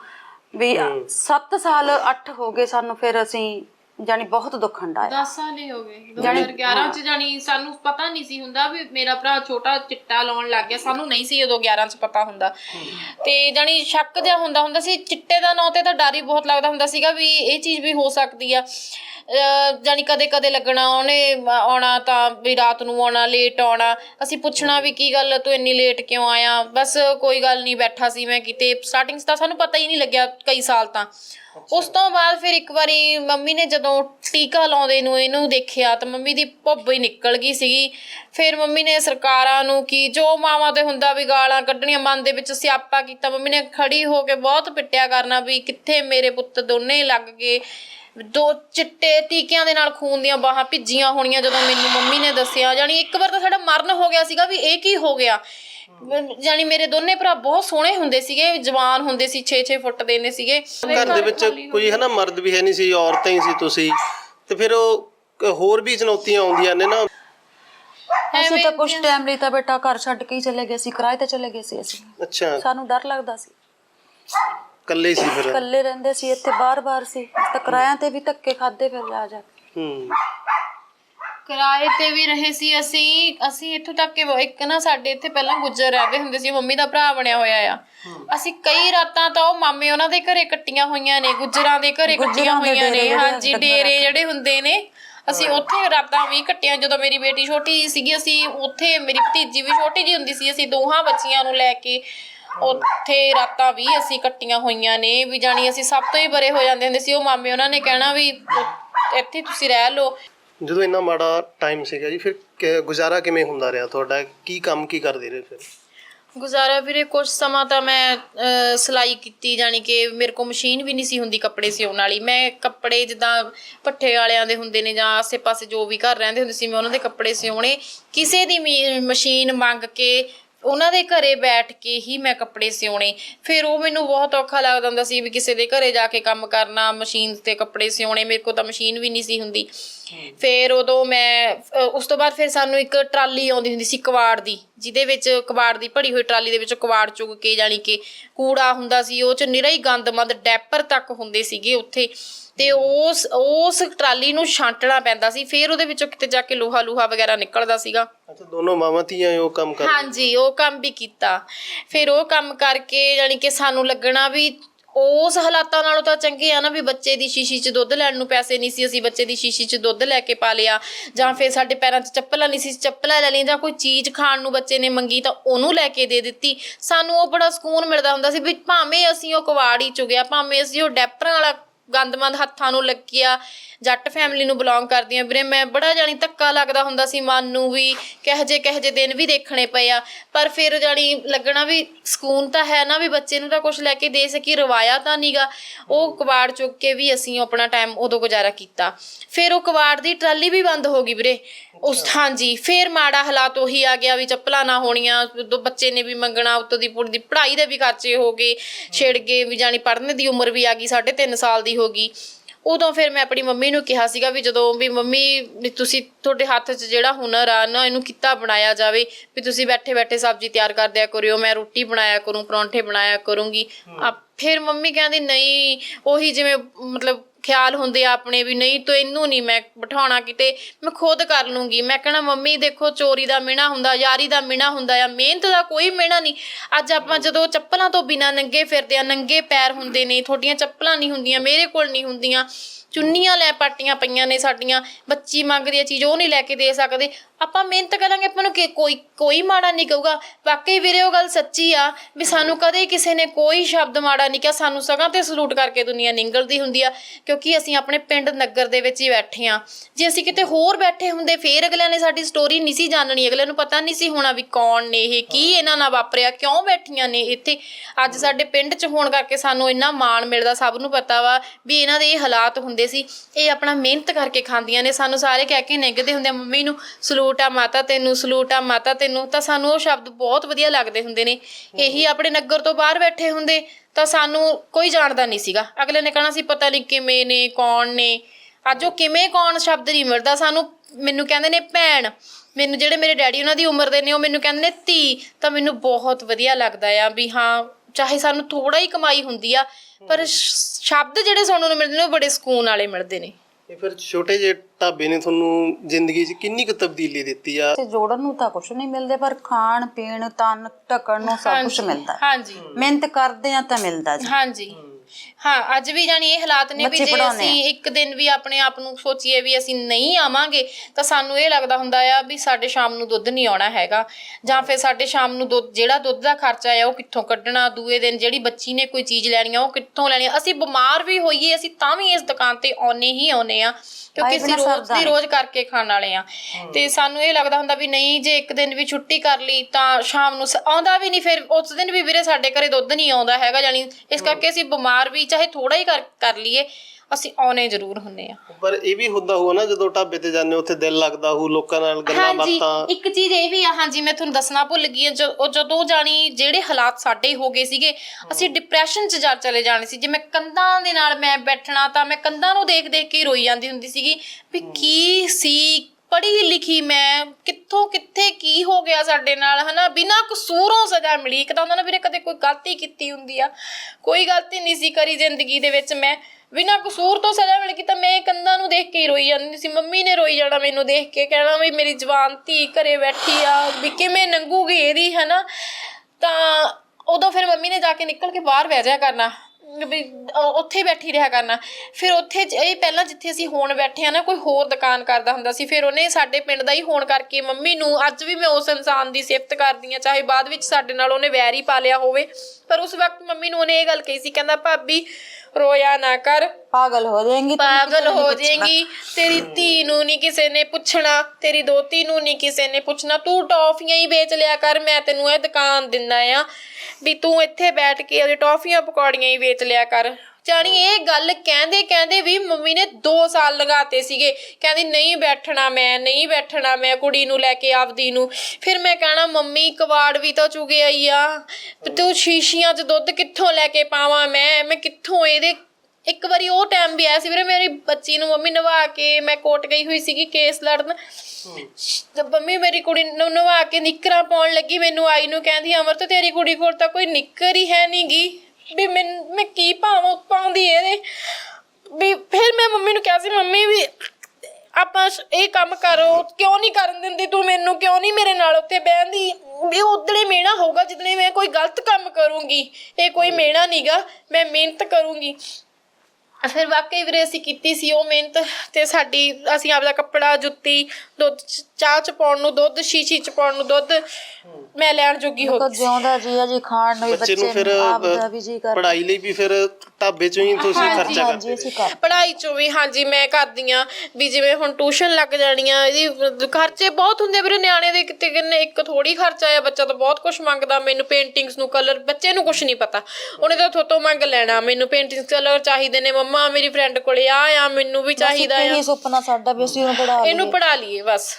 ਵੀ 7 ਸਾਲ 8 ਹੋ ਗਏ ਸਾਨੂੰ ਫਿਰ ਅਸੀਂ ਜਾਨੀ ਬਹੁਤ ਦੁੱਖ ਹੰਡਾਇਆ 10 ਸਾਲ ਹੀ ਹੋ ਗਏ। 2011 ਚ ਜਾਣੀ ਸਾਨੂੰ ਪਤਾ ਨਹੀਂ ਸੀ ਹੁੰਦਾ ਵੀ ਮੇਰਾ ਭਰਾ ਛੋਟਾ ਚਿੱਟਾ ਲਾਉਣ ਲੱਗ ਗਿਆ। ਸਾਨੂੰ ਨਹੀਂ ਸੀ ਉਦੋਂ 11 ਚ ਪਤਾ ਹੁੰਦਾ। ਤੇ ਜਾਣੀ ਸ਼ੱਕ ਜਿਹਾ ਹੁੰਦਾ ਹੁੰਦਾ ਸੀ। ਚਿੱਟੇ ਦਾ ਨਾਂ ਤੇ ਤਾਂ ਡਰ ਹੀ ਬਹੁਤ ਲੱਗਦਾ ਹੁੰਦਾ ਸੀਗਾ ਵੀ ਇਹ ਚੀਜ਼ ਵੀ ਹੋ ਸਕਦੀ ਆ। ਜਾਨੀ ਕਦੇ ਕਦੇ ਲੱਗਣਾ ਉਹਨੇ ਆਉਣਾ ਤਾਂ ਵੀ ਰਾਤ ਨੂੰ ਆਉਣਾ ਲੇਟ ਆਉਣਾ। ਅਸੀਂ ਪੁੱਛਣਾ ਵੀ ਕੀ ਗੱਲ ਤੂੰ ਇੰਨੀ ਲੇਟ ਕਿਉਂ ਆਇਆ? ਬਸ ਕੋਈ ਗੱਲ ਨਹੀਂ ਬੈਠਾ ਸੀ ਮੈਂ ਕਿਤੇ। ਸਟਾਰਟਿੰਗ 'ਚ ਤਾਂ ਸਾਨੂੰ ਪਤਾ ਹੀ ਨਹੀਂ ਲੱਗਿਆ ਕਈ ਸਾਲ ਤਾਂ। ਉਸ ਤੋਂ ਬਾਅਦ ਫਿਰ ਇੱਕ ਵਾਰੀ ਮੰਮੀ ਨੇ ਜਦੋਂ ਟੀਕਾ ਲਾਉਂਦੇ ਨੂੰ ਇਹਨੂੰ ਦੇਖਿਆ ਤਾਂ ਮੰਮੀ ਦੀ ਭੁੱਬ ਹੀ ਨਿਕਲ ਗਈ ਸੀਗੀ। ਫਿਰ ਮੰਮੀ ਨੇ ਸਰਕਾਰਾਂ ਨੂੰ ਕੀ ਜੋ ਮਾਵਾਂ ਤੇ ਹੁੰਦਾ ਵੀ ਗਾਲਾਂ ਕੱਢਣੀਆਂ ਮਨ ਦੇ ਵਿੱਚ ਸਿਆਪਾ ਕੀਤਾ ਮੰਮੀ ਨੇ ਖੜੀ ਹੋ ਕੇ ਬਹੁਤ ਪਿੱਟਿਆ ਕਰਨਾ ਵੀ ਕਿੱਥੇ ਮੇਰੇ ਪੁੱਤ ਦੋਨੇ ਲੱਗ ਗਏ। ਦੋ ਚਿੱਟੇ ਟੀਕਿਆਂ ਦੇ ਨਾਲ ਖੂਨ ਦੀਆਂ ਬਾਹਾਂ ਭਿੱਜੀਆਂ ਹੋਣੀਆਂ ਜਦੋਂ ਮੈਨੂੰ ਮੰਮੀ ਨੇ ਦੱਸਿਆ। ਯਾਨੀ ਇੱਕ ਵਾਰ ਤਾਂ ਸਾਡਾ ਮਰਨ ਹੋ ਗਿਆ ਸੀਗਾ ਵੀ ਇਹ ਕੀ ਹੋ ਗਿਆ। ਯਾਨੀ ਮੇਰੇ ਦੋਨੇ ਭਰਾ ਬਹੁਤ ਸੋਹਣੇ ਹੁੰਦੇ ਸੀਗੇ ਜਵਾਨ ਹੁੰਦੇ ਸੀ 6-6 ਫੁੱਟ ਦੇ ਨੇ ਸੀਗੇ। ਘਰ ਦੇ ਵਿੱਚ ਕੋਈ ਹੈ ਨਾ ਮਰਦ ਵੀ ਹੈ ਨਹੀਂ ਸੀ ਔਰਤਾਂ ਹੀ ਸੀ ਤੁਸੀਂ। ਤੇ ਫਿਰ ਉਹ ਹੋਰ ਵੀ ਚੁਣੌਤੀਆਂ ਆਉਂਦੀਆਂ ਨੇ ਨਾ। ਅਸੀਂ ਤਾਂ ਕੁਝ ਟਾਈਮ ਲਈ ਤਾਂ ਬੇਟਾ ਘਰ ਛੱਡ ਕੇ ਹੀ ਚਲੇ ਗਏ ਸੀ ਕਿਰਾਏ ਤੇ ਚਲੇ ਗਏ ਸੀ ਅਸੀਂ। ਅੱਛਾ। ਸਾਨੂੰ ਡਰ ਲੱਗਦਾ ਸੀ। ਇਕੱਲੇ ਹੀ ਸੀ ਫਿਰ? ਇਕੱਲੇ ਰਹਿੰਦੇ ਸੀ ਇੱਥੇ ਬਾਰ-ਬਾਰ ਸੀ। ਤਾਂ ਕਿਰਾਇਆਂ ਤੇ ਵੀ ਧੱਕੇ ਖਾਦੇ ਫਿਰ ਜਾ ਜਾ ਕੇ। ਹੂੰ। ਕਿਰਾਏ ਤੇ ਵੀ ਰਹੇ ਸੀ ਅਸੀਂ। ਅਸੀਂ ਇੱਥੋਂ ਤੱਕ ਕਿ ਇੱਕ ਨਾ ਸਾਡੇ ਇੱਥੇ ਪਹਿਲਾਂ ਗੁੱਜਰ ਰਹਿੰਦੇ ਹੁੰਦੇ ਸੀ ਮੰਮੀ ਦਾ ਭਰਾ ਬਣਿਆ ਹੋਇਆ ਆ। ਅਸੀਂ ਕਈ ਰਾਤਾਂ ਤਾਂ ਉਹ ਮਾਮੇ ਉਹਨਾਂ ਦੇ ਘਰੇ ਕੱਟੀਆਂ ਹੋਈਆਂ ਨੇ ਗੁੱਜਰਾਂ ਦੇ ਘਰੇ ਕੱਟੀਆਂ ਗੁੱਜਰਾਂ ਦੇ ਹੋਈਆਂ ਨੇ। ਜਿਹੜੇ ਹਾਂਜੀ ਡੰਗਰ ਡੇਰੇ ਜਿਹੜੇ ਹੁੰਦੇ ਨੇ ਅਸੀਂ ਉੱਥੇ ਰਾਤਾਂ ਵੀ ਕੱਟੀਆਂ। ਜਦੋਂ ਮੇਰੀ ਬੇਟੀ ਛੋਟੀ ਜਿਹੀ ਸੀਗੀ ਅਸੀਂ ਉੱਥੇ ਮੇਰੀ ਭਤੀਜੀ ਵੀ ਛੋਟੀ ਜਿਹੀ ਹੁੰਦੀ ਸੀ ਅਸੀਂ ਦੋਹਾਂ ਬੱਚੀਆਂ ਨੂੰ ਲੈ ਕੇ ਉੱਥੇ ਰਾਤਾਂ ਵੀ ਅਸੀਂ ਕੱਟੀਆਂ ਹੋਈਆਂ ਨੇ ਵੀ ਜਾਣੀ ਅਸੀਂ ਸਭ ਤੋਂ ਹੀ ਬਰੇ ਹੋ ਜਾਂਦੇ ਹੁੰਦੇ ਸੀ। ਉਹ ਮਾਮੇ ਉਹਨਾਂ ਨੇ ਕਹਿਣਾ ਵੀ ਇੱਥੇ ਤੁਸੀਂ ਰਹਿ ਲਓ। ਜਦੋਂ ਇੰਨਾ ਮਾੜਾ ਟਾਈਮ ਸੀਗਾ ਜੀ ਫਿਰ ਕਿ- ਗੁਜ਼ਾਰਾ ਕਿਵੇਂ ਹੁੰਦਾ ਰਿਹਾ ਤੁਹਾਡਾ? ਕੀ ਕੰਮ ਕੀ ਕਰਦੇ ਰਹੇ ਫਿਰ? ਗੁਜ਼ਾਰਾ ਵੀਰੇ ਕੁਝ ਸਮਾਂ ਤਾਂ ਮੈਂ ਅਹ, ਸਿਲਾਈ ਕੀਤੀ ਜਾਣੀ ਕਿ ਮੇਰੇ ਕੋਲ ਮਸ਼ੀਨ ਵੀ ਨਹੀਂ ਸੀ ਹੁੰਦੀ ਕੱਪੜੇ ਸਿਉਣ ਵਾਲੀ। ਮੈਂ ਕੱਪੜੇ ਜਿੱਦਾਂ ਪੱਠੇ ਵਾਲਿਆਂ ਦੇ ਹੁੰਦੇ ਨੇ ਜਾਂ ਆਸੇ-ਪਾਸੇ ਜੋ ਵੀ ਘਰ ਰਹਿੰਦੇ ਹੁੰਦੇ ਸੀ ਮੈਂ ਉਹਨਾਂ ਦੇ ਕੱਪੜੇ ਸਿਉਣੇ। ਕਿਸੇ ਦੀ ਮੀ- ਮਸ਼ੀਨ ਮੰਗ ਕੇ ਉਹਨਾਂ ਦੇ ਘਰੇ ਬੈਠ ਕੇ ਹੀ ਮੈਂ ਕੱਪੜੇ ਸਿਉਣੇ। ਫਿਰ ਉਹ ਮੈਨੂੰ ਬਹੁਤ ਔਖਾ ਲੱਗਦਾ ਹੁੰਦਾ ਸੀ ਵੀ ਕਿਸੇ ਦੇ ਘਰੇ ਜਾ ਕੇ ਕੰਮ ਕਰਨਾ ਮਸ਼ੀਨ ਤੇ ਕੱਪੜੇ ਸਿਉਣੇ ਮੇਰੇ ਕੋਲ ਤਾਂ ਮਸ਼ੀਨ ਵੀ ਨਹੀਂ ਸੀ ਹੁੰਦੀ। ਫਿਰ ਉਦੋਂ ਮੈਂ ਉਸ ਤੋਂ ਬਾਅਦ ਫਿਰ ਸਾਨੂੰ ਇੱਕ ਟਰਾਲੀ ਆਉਂਦੀ ਹੁੰਦੀ ਸੀ ਕਵਾੜ ਦੀ ਜਿਹਦੇ ਵਿੱਚ ਕਵਾੜ ਦੀ ਭਰੀ ਹੋਈ ਟਰਾਲੀ ਦੇ ਵਿੱਚ ਕਵਾੜ ਚੁੱਕ ਕੇ ਜਾਣੀ ਕਿ ਕੂੜਾ ਹੁੰਦਾ ਸੀ ਉਹ ਚ ਨਿਰਾ ਹੀ ਗੰਦਮੰਦ ਡੈਪਰ ਤੱਕ ਹੁੰਦੇ ਸੀਗੇ ਉੱਥੇ। ਤੇ ਉਸ ਉਸ ਟਰਾਲੀ ਨੂੰ ਛਾਂਟਣਾ ਪੈਂਦਾ ਸੀ ਫਿਰ ਉਹਦੇ ਵਿੱਚੋਂ ਕਿਤੇ ਜਾ ਕੇ ਲੋਹਾ ਲੂਹਾ ਵਗੈਰਾ ਨਿਕਲਦਾ ਸੀਗਾ। ਅੱਛਾ ਦੋਨੋਂ ਮਾਵਾਂ ਧੀਆਂ ਉਹ ਕੰਮ ਕਰ ਹਾਂਜੀ ਉਹ ਕੰਮ ਵੀ ਕੀਤਾ। ਫਿਰ ਉਹ ਕੰਮ ਕਰਕੇ ਯਾਨੀ ਕਿ ਸਾਨੂੰ ਲੱਗਣਾ ਵੀ ਉਸ ਹਾਲਾਤਾਂ ਨਾਲੋਂ ਤਾਂ ਚੰਗੇ ਆ ਨਾ ਵੀ ਬੱਚੇ ਦੀ ਸ਼ੀਸ਼ੀ 'ਚ ਦੁੱਧ ਲੈਣ ਨੂੰ ਪੈਸੇ ਨਹੀਂ ਸੀ ਅਸੀਂ ਬੱਚੇ ਦੀ ਸ਼ੀਸ਼ੀ 'ਚ ਦੁੱਧ ਲੈ ਕੇ ਪਾ ਲਿਆ। ਜਾਂ ਫਿਰ ਸਾਡੇ ਪੈਰਾਂ 'ਚ ਚੱਪਲਾਂ ਨਹੀਂ ਸੀ ਚੱਪਲਾਂ ਲੈ ਲਈਆਂ ਜਾਂ ਕੋਈ ਚੀਜ਼ ਖਾਣ ਨੂੰ ਬੱਚੇ ਨੇ ਮੰਗੀ ਤਾਂ ਉਹਨੂੰ ਲੈ ਕੇ ਦੇ ਦਿੱਤੀ। ਸਾਨੂੰ ਉਹ ਬੜਾ ਸਕੂਨ ਮਿਲਦਾ ਹੁੰਦਾ ਸੀ ਵੀ ਭਾਵੇਂ ਅਸੀਂ ਉਹ ਕਵਾੜੀ ਚੁਗਿਆ ਭਾਵੇਂ ਅਸੀਂ ਉਹ ਡੈਪਰਾਂ ਵਾਲਾ ਗੰਦਮੰਦ ਹੱਥਾਂ ਨੂੰ ਲੱਗਿਆ ਜੱਟ ਫੈਮਿਲੀ ਨੂੰ ਬਿਲੋਂਗ ਕਰਦੀ ਆ ਵੀਰੇ, ਮੈਂ ਬੜਾ ਜਾਣੀ ਧੱਕਾ ਲੱਗਦਾ ਹੁੰਦਾ ਸੀ ਮਨ ਨੂੰ ਵੀ ਕਿਹੋ ਜਿਹੇ ਕਿਹੋ ਜਿਹੇ ਦਿਨ ਵੀ ਦੇਖਣੇ ਪਏ ਆ। ਪਰ ਫਿਰ ਜਾਣੀ ਲੱਗਣਾ ਵੀ ਸਕੂਨ ਤਾਂ ਹੈ ਨਾ ਵੀ ਬੱਚੇ ਨੂੰ ਤਾਂ ਕੁਝ ਲੈ ਕੇ ਦੇ ਸਕੀ ਰਵਾਇਆ ਤਾਂ ਨੀਗਾ। ਉਹ ਕਬਾੜ ਚੁੱਕ ਕੇ ਵੀ ਅਸੀਂ ਆਪਣਾ ਟਾਈਮ ਉਦੋਂ ਗੁਜ਼ਾਰਾ ਕੀਤਾ। ਫਿਰ ਉਹ ਕਬਾੜ ਦੀ ਟਰਾਲੀ ਵੀ ਬੰਦ ਹੋ ਗਈ ਵੀਰੇ। ਉਸ ਹਾਂਜੀ ਫਿਰ ਮਾੜਾ ਹਾਲਾਤ ਉਹੀ ਆ ਗਿਆ ਵੀ ਚੱਪਲਾਂ ਨਾ ਹੋਣੀਆਂ ਉਦੋਂ ਬੱਚੇ ਨੇ ਵੀ ਮੰਗਣਾ ਉੱਤੋਂ ਦੀ ਪੁੱਤ ਦੀ ਪੜ੍ਹਾਈ ਦੇ ਵੀ ਖਰਚੇ ਹੋ ਗਏ ਛਿੜ ਗਏ ਵੀ ਜਾਣੀ ਪੜ੍ਹਨ ਦੀ ਉਮਰ ਵੀ ਆ ਗਈ 3.5 ਸਾਲ ਦੀ ਹੋ ਗਈ। ਉਦੋਂ ਫਿਰ ਮੈਂ ਆਪਣੀ ਮੰਮੀ ਨੂੰ ਕਿਹਾ ਸੀਗਾ ਵੀ ਜਦੋਂ ਵੀ ਮੰਮੀ ਵੀ ਤੁਸੀਂ ਤੁਹਾਡੇ ਹੱਥ 'ਚ ਜਿਹੜਾ ਹੁਨਰ ਆ ਨਾ ਇਹਨੂੰ ਕਿੱਤਾ ਬਣਾਇਆ ਜਾਵੇ ਵੀ ਤੁਸੀਂ ਬੈਠੇ ਬੈਠੇ ਸਬਜ਼ੀ ਤਿਆਰ ਕਰ ਦਿਆ ਕਰਿਓ ਮੈਂ ਰੋਟੀ ਬਣਾਇਆ ਕਰੂੰ ਪਰੌਂਠੇ ਬਣਾਇਆ ਕਰੂੰਗੀ। ਆ ਫਿਰ ਮੰਮੀ ਕਹਿੰਦੀ ਨਹੀਂ ਉਹੀ ਜਿਵੇਂ ਮਤਲਬ ਖਿਆਲ ਹੁੰਦੇ ਆ ਆਪਣੇ ਵੀ ਨਹੀਂ ਤੋ ਇਹਨੂੰ ਨਹੀਂ ਮੈਂ ਬਿਠਾਉਣਾ ਕਿਤੇ, ਮੈਂ ਖੁਦ ਕਰ ਲੂੰਗੀ। ਮੈਂ ਕਹਣਾ, ਮੰਮੀ, ਦੇਖੋ, ਚੋਰੀ ਦਾ ਮਿਹਣਾ ਹੁੰਦਾ, ਯਾਰੀ ਦਾ ਮਿਹਣਾ ਹੁੰਦਾ ਆ, ਮਿਹਨਤ ਦਾ ਕੋਈ ਮਿਹਣਾ ਨਹੀਂ। ਅੱਜ ਆਪਾਂ ਜਦੋਂ ਚੱਪਲਾਂ ਤੋਂ ਬਿਨਾਂ ਨੰਗੇ ਫਿਰਦੇ ਆ, ਨੰਗੇ ਪੈਰ ਹੁੰਦੇ ਨੇ, ਤੁਹਾਡੀਆਂ ਚੱਪਲਾਂ ਨਹੀਂ ਹੁੰਦੀਆਂ, ਮੇਰੇ ਕੋਲ ਨਹੀਂ ਹੁੰਦੀਆਂ, ਚੁੰਨੀਆਂ ਲੈ ਪਾਟੀਆਂ ਪਈਆਂ ਨੇ ਸਾਡੀਆਂ, ਬੱਚੀ ਮੰਗਦੀ ਆ ਚੀਜ਼, ਉਹ ਨਹੀਂ ਲੈ ਕੇ ਦੇ ਸਕਦੇ। ਆਪਾਂ ਮਿਹਨਤ ਕਰਾਂਗੇ ਆਪਾਂ ਨੂੰ ਕਿ ਕੋਈ ਕੋਈ ਮਾੜਾ ਨਹੀਂ ਕਹੂਗਾ। ਵਾਕਈ ਵੀਰੇ ਉਹ ਗੱਲ ਸੱਚੀ ਆ ਵੀ ਸਾਨੂੰ ਕਦੇ ਕਿਸੇ ਨੇ ਕੋਈ ਸ਼ਬਦ ਮਾੜਾ ਨਹੀਂ ਕਿਹਾ। ਸਾਨੂੰ ਸਗਾਂ ਤੇ ਸਲੂਟ ਕਰਕੇ ਦੁਨੀਆ ਨਿੰਗਲਦੀ ਹੁੰਦੀ ਆ ਕਿਉਂਕਿ ਅਸੀਂ ਆਪਣੇ ਪਿੰਡ ਨਗਰ ਦੇ ਵਿੱਚ ਹੀ ਬੈਠੇ ਆ। ਜੇ ਅਸੀਂ ਕਿਤੇ ਹੋਰ ਬੈਠੇ ਹੁੰਦੇ ਫੇਰ ਅਗਲਿਆਂ ਨੇ ਸਾਡੀ ਸਟੋਰੀ ਨਹੀਂ ਸੀ ਜਾਣਨੀ। ਅਗਲਿਆਂ ਨੂੰ ਪਤਾ ਨਹੀਂ ਸੀ ਹੋਣਾ ਵੀ ਕੌਣ ਨੇ ਇਹ ਕੀ ਇਹਨਾਂ ਨਾਲ ਵਾਪਰਿਆ ਕਿਉਂ ਬੈਠੀਆਂ ਨੇ ਇੱਥੇ। ਅੱਜ ਸਾਡੇ ਪਿੰਡ 'ਚ ਹੋਣ ਕਰਕੇ ਸਾਨੂੰ ਇੰਨਾ ਮਾਣ ਮਿਲਦਾ ਸਭ ਨੂੰ ਪਤਾ ਵਾ ਵੀ ਇਹਨਾਂ ਦੇ ਇਹ ਹਾਲਾਤ ਹੁੰਦੇ ਸੀ। ਇਹ ਆਪਣਾ ਮਿਹਨਤ ਕਰਕੇ ਖਾਂਦੀਆਂ ਨੇ। ਸਾਨੂੰ ਸਾਰੇ ਕਹਿ ਕੇ ਨਿੱਘਦੇ ਹੁੰਦੇ ਆ, ਮੰਮੀ ਨੂੰ ਸਲੂਟ ਆ ਮਾਤਾ ਤੈਨੂੰ ਸਲੂਟ ਆ ਮਾਤਾ ਤੈਨੂੰ ਤਾਂ ਸਾਨੂੰ ਉਹ ਸ਼ਬਦ ਬਹੁਤ ਵਧੀਆ ਲੱਗਦੇ ਹੁੰਦੇ ਨੇ। ਇਹੀ ਆਪਣੇ ਨਗਰ ਤੋਂ ਬਾਹਰ ਬੈਠੇ ਹੁੰਦੇ ਤਾਂ ਸਾਨੂੰ ਕੋਈ ਜਾਣਦਾ ਨਹੀਂ ਸੀਗਾ। ਅਗਲੇ ਨੇ ਕਹਣਾ ਸੀ ਪਤਾ ਨਹੀਂ ਕਿਵੇਂ ਨੇ ਕੌਣ ਨੇ? ਅੱਜ ਉਹ ਕਿਵੇਂ ਕੌਣ ਸ਼ਬਦ ਨਹੀਂ ਮਿਲਦਾ ਸਾਨੂੰ ਮੈਨੂੰ ਕਹਿੰਦੇ ਨੇ ਭੈਣ। ਮੈਨੂੰ ਜਿਹੜੇ ਮੇਰੇ ਡੈਡੀ ਉਹਨਾਂ ਦੀ ਉਮਰ ਦੇ ਨੇ ਉਹ ਮੈਨੂੰ ਕਹਿੰਦੇ ਨੇ ਧੀ। ਤਾਂ ਮੈਨੂੰ ਬਹੁਤ ਵਧੀਆ ਲੱਗਦਾ ਆ ਵੀ ਹਾਂ ਚਾਹੇ ਸਾਨੂੰ ਥੋੜਾ ਹੀ ਕਮਾਈ ਹੁੰਦੀ ਆ ਪਰ ਸ਼ਬਦ ਜਿਹੜੇ ਸੁਣਨ ਨੂੰ ਮਿਲਦੇ ਨੇ ਉਹ ਬੜੇ ਸਕੂਨ ਵਾਲੇ ਮਿਲਦੇ ਨੇ। ਇਹ ਫਿਰ ਛੋਟੇ ਜਿਹੇ ਢਾਬੇ ਨੇ ਤੁਹਾਨੂੰ ਜ਼ਿੰਦਗੀ 'ਚ ਕਿੰਨੀ ਕੁ ਤਬਦੀਲੀ ਦਿੱਤੀ ਆ? ਤੇ ਜੋੜਨ ਨੂੰ ਤਾਂ ਕੁਝ ਨਹੀਂ ਮਿਲਦੇ ਪਰ ਖਾਣ ਪੀਣ ਤਨ ਢਕਣ ਨੂੰ ਸਭ ਕੁਝ ਮਿਲਦਾ। ਹਾਂਜੀ। ਮਿਹਨਤ ਕਰਦੇ ਆ ਤਾਂ ਮਿਲਦਾ ਜੀ। ਹਾਂਜੀ। ਹਾਂ ਅੱਜ ਵੀ ਜਾਨੀ ਇਹ ਹਾਲਾਤ ਨੇ ਵੀ ਬੱਚੇ ਜੇ ਅਸੀਂ ਇੱਕ ਦਿਨ ਵੀ ਆਪਣੇ ਆਪ ਨੂੰ ਸੋਚੀਏ ਵੀ ਅਸੀਂ ਨਹੀਂ ਆਵਾਂਗੇ ਤਾਂ ਸਾਨੂੰ ਇਹ ਲੱਗਦਾ ਹੁੰਦਾ ਆ ਵੀ ਸਾਡੇ ਸ਼ਾਮ ਨੂੰ ਦੁੱਧ ਨਹੀਂ ਆਉਣਾ ਹੈਗਾ। ਜਾਂ ਫਿਰ ਸਾਡੇ ਸ਼ਾਮ ਨੂੰ ਦੁੱਧ ਜਿਹੜਾ ਦੁੱਧ ਦਾ ਖਰਚਾ ਆ ਉਹ ਕਿੱਥੋਂ ਕੱਢਣਾ? ਦੂਏ ਦਿਨ ਜਿਹੜੀ ਬੱਚੀ ਨੇ ਕੋਈ ਚੀਜ਼ ਲੈਣੀ ਆ ਉਹ ਕਿੱਥੋਂ ਲੈਣੀ ਆ? ਅਸੀਂ ਬਿਮਾਰ ਵੀ ਹੋਈਏ ਅਸੀਂ ਤਾਂ ਵੀ ਇਸ ਦੁਕਾਨ ਤੇ ਆਉਨੇ ਹੀ ਆਉਨੇ ਆ ਕਿਉਂਕਿ ਅਸੀਂ ਰੋਜ਼ ਦੀ। ਰੋਜ਼ ਕਰਕੇ ਖਾਣ ਵਾਲੇ ਆ। ਤੇ ਸਾਨੂੰ ਇਹ ਲੱਗਦਾ ਹੁੰਦਾ ਵੀ ਨਹੀਂ ਜੇ ਇੱਕ ਦਿਨ ਵੀ ਛੁੱਟੀ ਕਰ ਲਈ ਤਾਂ ਸ਼ਾਮ ਨੂੰ ਸ- ਆਉਂਦਾ ਵੀ ਨਹੀਂ ਫਿਰ ਉਸ ਦਿਨ ਵੀ ਵੀਰੇ ਸਾਡੇ ਘਰੇ ਦੁੱਧ ਨਹੀਂ ਆਉਂਦਾ ਹੈਗਾ ਜਾਨੀ ਇਸ ਕਰਕੇ ਅਸੀਂ ਬਿਮਾਰ ਵੀ ਚਾਹੇ ਥੋੜਾ ਹੀ ਕਰ ਕਰ ਲਈਏ ਅਸੀਂ ਆਉਨੇ ਜ਼ਰੂਰ ਹੁੰਨੇ ਆ। ਪਰ ਇਹ ਵੀ ਹੁੰਦਾ ਹੋਊ ਨਾ ਜਦੋਂ ਢਾਬੇ ਤੇ ਜਾਂਦੇ ਉੱਥੇ ਦਿਲ ਲੱਗਦਾ ਹੋਊ ਲੋਕਾਂ ਨਾਲ ਗੱਲਾਂ ਹਾਂਜੀ ਬਾਤਾਂ। ਇੱਕ ਚੀਜ਼ ਇਹ ਵੀ ਆ ਹਾਂਜੀ ਮੈਂ ਤੁਹਾਨੂੰ ਦੱਸਣਾ ਭੁੱਲ ਗਈ ਹਾਂ, ਜੋ ਉਹ ਜਦੋਂ ਜਾਣੀ ਜਿਹੜੇ ਹਾਲਾਤ ਸਾਡੇ ਹੋ ਗਏ ਸੀਗੇ ਅਸੀਂ ਡਿਪਰੈਸ਼ਨ 'ਚ ਜਾ ਚਲੇ ਜਾਣੇ ਸੀ ਜਿਵੇਂ ਕੰਧਾਂ ਦੇ ਨਾਲ ਮੈਂ ਬੈਠਣਾ ਤਾਂ ਮੈਂ ਕੰਧਾਂ ਨੂੰ ਦੇਖ ਦੇਖ ਕੇ ਹੀ ਰੋਈ ਜਾਂਦੀ ਹੁੰਦੀ ਸੀਗੀ ਵੀ ਕੀ ਸੀ ਪੜ੍ਹੀ ਲਿਖੀ ਮੈਂ ਕਿੱਥੋਂ, ਕਿੱਥੇ ਕੀ ਹੋ ਗਿਆ ਸਾਡੇ ਨਾਲ, ਹਨਾ? ਬਿਨਾਂ ਕਸੂਰੋਂ ਸਜ਼ਾ ਮਿਲੀ। ਇੱਕ ਤਾਂ ਉਹਨਾਂ ਨੇ ਵੀਰੇ ਕਦੇ ਕੋਈ ਗਲਤੀ ਕੀਤੀ ਹੁੰਦੀ ਆ। ਕੋਈ ਗਲਤੀ ਨਹੀਂ ਸੀ ਕਰੀ ਜ਼ਿੰਦਗੀ ਦੇ ਵਿੱਚ ਮੈਂ। ਬਿਨਾਂ ਕਸੂਰ ਤੋਂ ਸਜ਼ਾ ਮਿਲ ਗਈ ਤਾਂ ਮੈਂ ਕੰਧਾਂ ਨੂੰ ਦੇਖ ਕੇ ਹੀ ਰੋਈ ਜਾਂਦੀ ਸੀ। ਮੰਮੀ ਨੇ ਰੋਈ ਜਾਣਾ ਮੈਨੂੰ ਦੇਖ ਕੇ, ਕਹਿਣਾ ਵੀ ਮੇਰੀ ਜਵਾਨ ਧੀ ਘਰੇ ਬੈਠੀ ਆ, ਵੀ ਕਿਵੇਂ ਨੰਗੂਗੀ ਇਹਦੀ, ਹਨਾ? ਤਾਂ ਉਦੋਂ ਫਿਰ ਮੰਮੀ ਨੇ ਜਾ ਕੇ ਨਿਕਲ ਕੇ ਬਾਹਰ ਬਹਿ ਜਾਇਆ ਕਰਨਾ। ਵੀ ਅ- ਉੱਥੇ ਹੀ ਬੈਠੀ ਰਿਹਾ ਕਰਨਾ। ਫਿਰ ਉੱਥੇ ਜ- ਇਹ ਪਹਿਲਾਂ ਜਿੱਥੇ ਅਸੀਂ ਹੋਣ ਬੈਠੇ ਆ ਨਾ, ਕੋਈ ਹੋਰ ਦੁਕਾਨ ਕਰਦਾ ਹੁੰਦਾ ਸੀ। ਫਿਰ ਉਹਨੇ ਸਾਡੇ ਪਿੰਡ ਦਾ ਹੀ ਹੋਣ ਕਰਕੇ ਮੰਮੀ ਨੂੰ ਅੱਜ ਵੀ ਮੈਂ ਉਸ ਇਨਸਾਨ ਦੀ ਸਿਫਤ ਕਰਦੀ ਆ ਚਾਹੇ ਬਾਅਦ ਵਿੱਚ ਸਾਡੇ ਨਾਲ ਉਹਨੇ ਵੈਰ ਹੀ ਪਾ ਲਿਆ ਹੋਵੇ। ਪਰ ਉਸ ਵਕਤ ਮੰਮੀ ਨੂੰ ਉਹਨੇ ਇਹ ਗੱਲ ਕਹੀ ਸੀ, ਕਹਿੰਦਾ, ਭਾਬੀ ਰੋਇਆ ਨਾ ਕਰ। ਪਾਗਲ ਹੋ ਜਾਏਂਗੀ ਪਾਗਲ ਹੋ। ਜਾਏਗੀ ਤੇਰੀ ਧੀ ਨੂੰ ਨਹੀਂ ਕਿਸੇ ਨੇ ਪੁੱਛਣਾ ਤੇਰੀ ਦੋਤੀ ਨੂੰ ਨਹੀਂ ਕਿਸੇ ਨੇ ਪੁੱਛਣਾ। ਤੂੰ ਟੌਫੀਆਂ ਹੀ ਵੇਚ ਲਿਆ ਕਰ ਮੈਂ ਤੈਨੂੰ ਇਹ ਦੁਕਾਨ ਦਿੰਦਾ ਆ ਵੀ ਤੂੰ ਇੱਥੇ ਬੈਠ ਕੇ ਉਹਦੀ ਟੌਫੀਆਂ ਪਕੌੜੀਆਂ ਹੀ ਵੇਚ ਲਿਆ ਕਰ। ਜਾਣੀ ਇਹ ਗੱਲ ਕਹਿੰਦੇ ਕਹਿੰਦੇ ਵੀ ਮੰਮੀ ਨੇ 2 ਸਾਲ ਲਗਾਤੇ ਸੀਗੇ। ਕਹਿੰਦੀ ਨਹੀਂ ਬੈਠਣਾ ਮੈਂ, ਨਹੀਂ ਬੈਠਣਾ ਮੈਂ ਕੁੜੀ ਨੂੰ ਲੈ ਕੇ ਆਪਦੀ ਨੂੰ। ਫਿਰ ਮੈਂ ਕਹਿਣਾ, ਮੰਮੀ ਕਵਾੜ ਵੀ ਤਾਂ ਚੁਗੇ ਆਈ ਆ। ਤੂੰ ਸ਼ੀਸ਼ੀਆਂ 'ਚ ਦੁੱਧ ਕਿੱਥੋਂ ਲੈ ਕੇ ਪਾਵਾਂ ਮੈਂ? ਮੈਂ ਕਿੱਥੋਂ ਇਹਦੇ ਇੱਕ ਵਾਰੀ ਉਹ ਟਾਈਮ ਵੀ ਆਇਆ ਸੀ ਵੀਰੇ ਮੇਰੀ ਬੱਚੀ ਨੂੰ ਮੰਮੀ ਨਵਾ ਕੇ ਮੈਂ ਕੋਟ ਗਈ ਹੋਈ ਸੀਗੀ ਕੇਸ ਲੜਨ। ਤੇ ਮੰਮੀ ਮੇਰੀ ਕੁੜੀ ਨੂੰ ਨਵਾ ਕੇ ਨਿੱਕਰਾਂ ਪਾਉਣ ਲੱਗੀ ਮੈਨੂੰ ਆਈ ਨੂੰ। ਕਹਿੰਦੀ, ਅਮਰ, ਤੇ ਤੇਰੀ ਕੁੜੀ ਕੋਲ ਤਾਂ ਕੋਈ ਨਿੱਕਰ ਹੀ ਹੈ ਨਹੀਂਗੀ ਵੀ ਮੈਂ ਮੈਂ ਕੀ ਪਾਵਾਂ ਪਾਉਂਦੀ ਇਹਦੇ? ਵੀ ਫਿਰ ਮੈਂ ਮੰਮੀ ਨੂੰ ਕਿਹਾ ਸੀ, ਮੰਮੀ ਵੀ ਆਪਾਂ ਸ਼- ਇਹ ਕੰਮ ਕਰੋ, ਕਿਉਂ ਨਹੀਂ ਕਰਨ ਦਿੰਦੀ ਤੂੰ ਮੈਨੂੰ? ਕਿਉਂ ਨਹੀਂ ਮੇਰੇ ਨਾਲ ਉੱਥੇ ਬਹਿੰਦੀ ਵੀ ਉਦੜੇ ਮੇਣਾ ਹੋਊਗਾ ਜਿੱਦਣੇ ਮੈਂ ਕੋਈ ਗਲਤ ਕੰਮ ਕਰੂੰਗੀ। ਇਹ ਕੋਈ ਮੇਣਾ ਨਹੀਂਗਾ ਮੈਂ ਮਿਹਨਤ ਕਰੂੰਗੀ। ਫਿਰ ਵਾਕਈ ਵੀਰੇ ਅਸੀਂ ਕੀਤੀ ਸੀ ਉਹ ਮਿਹਨਤ ਤੇ ਸਾਡੀ ਅਸੀਂ ਆਪਦਾ ਕੱਪੜਾ ਜੁੱਤੀ ਦੁੱਧ ਚ- ਚਾਹ ਚ ਪਾਉਣ ਨੂੰ ਦੁੱਧ ਸ਼ੀਸ਼ੀ ਚ ਪਾਉਣ ਨੂੰ ਦੁੱਧ ਮੈਂ ਲੈਣ ਜੋਗੀ ਹੋ ਕੋ ਗਈ। ਜਿਉਂਦਾ ਜੀ ਆ ਜੀ ਖਾਣ ਨੂੰ ਵੀ ਬੱਚੇ ਨੂੰ ਫਿਰ ਆਪਦਾ ਵੀ ਜੀ ਕਰ। ਪੜ੍ਹਾਈ ਲਈ ਵੀ ਫਿਰ ਢਾਬੇ ਚੋਂ ਹੀ ਤੁਸੀਂ ਹਾਂਜੀ, ਖਰਚਾ ਹਾਂਜੀ ਕਰਦੇ ਅਸੀਂ ਕਰ ਪੜ੍ਹਾਈ ਚੋਂ ਵੀ ਹਾਂਜੀ ਮੈਂ ਕਰਦੀ ਆ ਵੀ ਜਿਵੇਂ ਹੁਣ ਟਿਊਸ਼ਨ ਲੱਗ ਜਾਣੀਆਂ ਇਹਦੀ ਖਰਚੇ ਬਹੁਤ ਹੁੰਦੇ ਵੀਰੇ ਨਿਆਣੇ ਦੇ ਕਿਤੇ ਕਿੰਨੇ ਇੱਕ ਥੋੜੀ ਖਰਚਾ ਆ ਬੱਚਾ ਤਾਂ ਬਹੁਤ ਕੁਝ ਮੰਗਦਾ ਮੈਨੂੰ ਪੇਂਟਿੰਗਸ ਨੂੰ ਕਲਰ ਬੱਚੇ ਨੂੰ ਕੁਝ ਨਹੀਂ ਪਤਾ। ਉਹਨੇ ਤਾਂ ਥੋਤੋਂ ਮੰਗ ਲੈਣਾ ਮੈਨੂੰ ਪੇਂਟਿੰਗਸ ਕਲਰ ਚਾਹੀਦੇ ਨੇ ਮੰਮਾ ਮੇਰੀ ਫਰੈਂਡ ਕੋਲੇ ਆ ਆ ਮੈਨੂੰ ਵੀ ਚਾਹੀਦਾ ਆ। ਇਹ ਸੁਪਨਾ ਸਾਡਾ ਵੀ ਅਸੀਂ ਉਹਨੂੰ ਪੜਾ ਇਹਨੂੰ ਪੜਾ ਲਈਏ ਬਸ।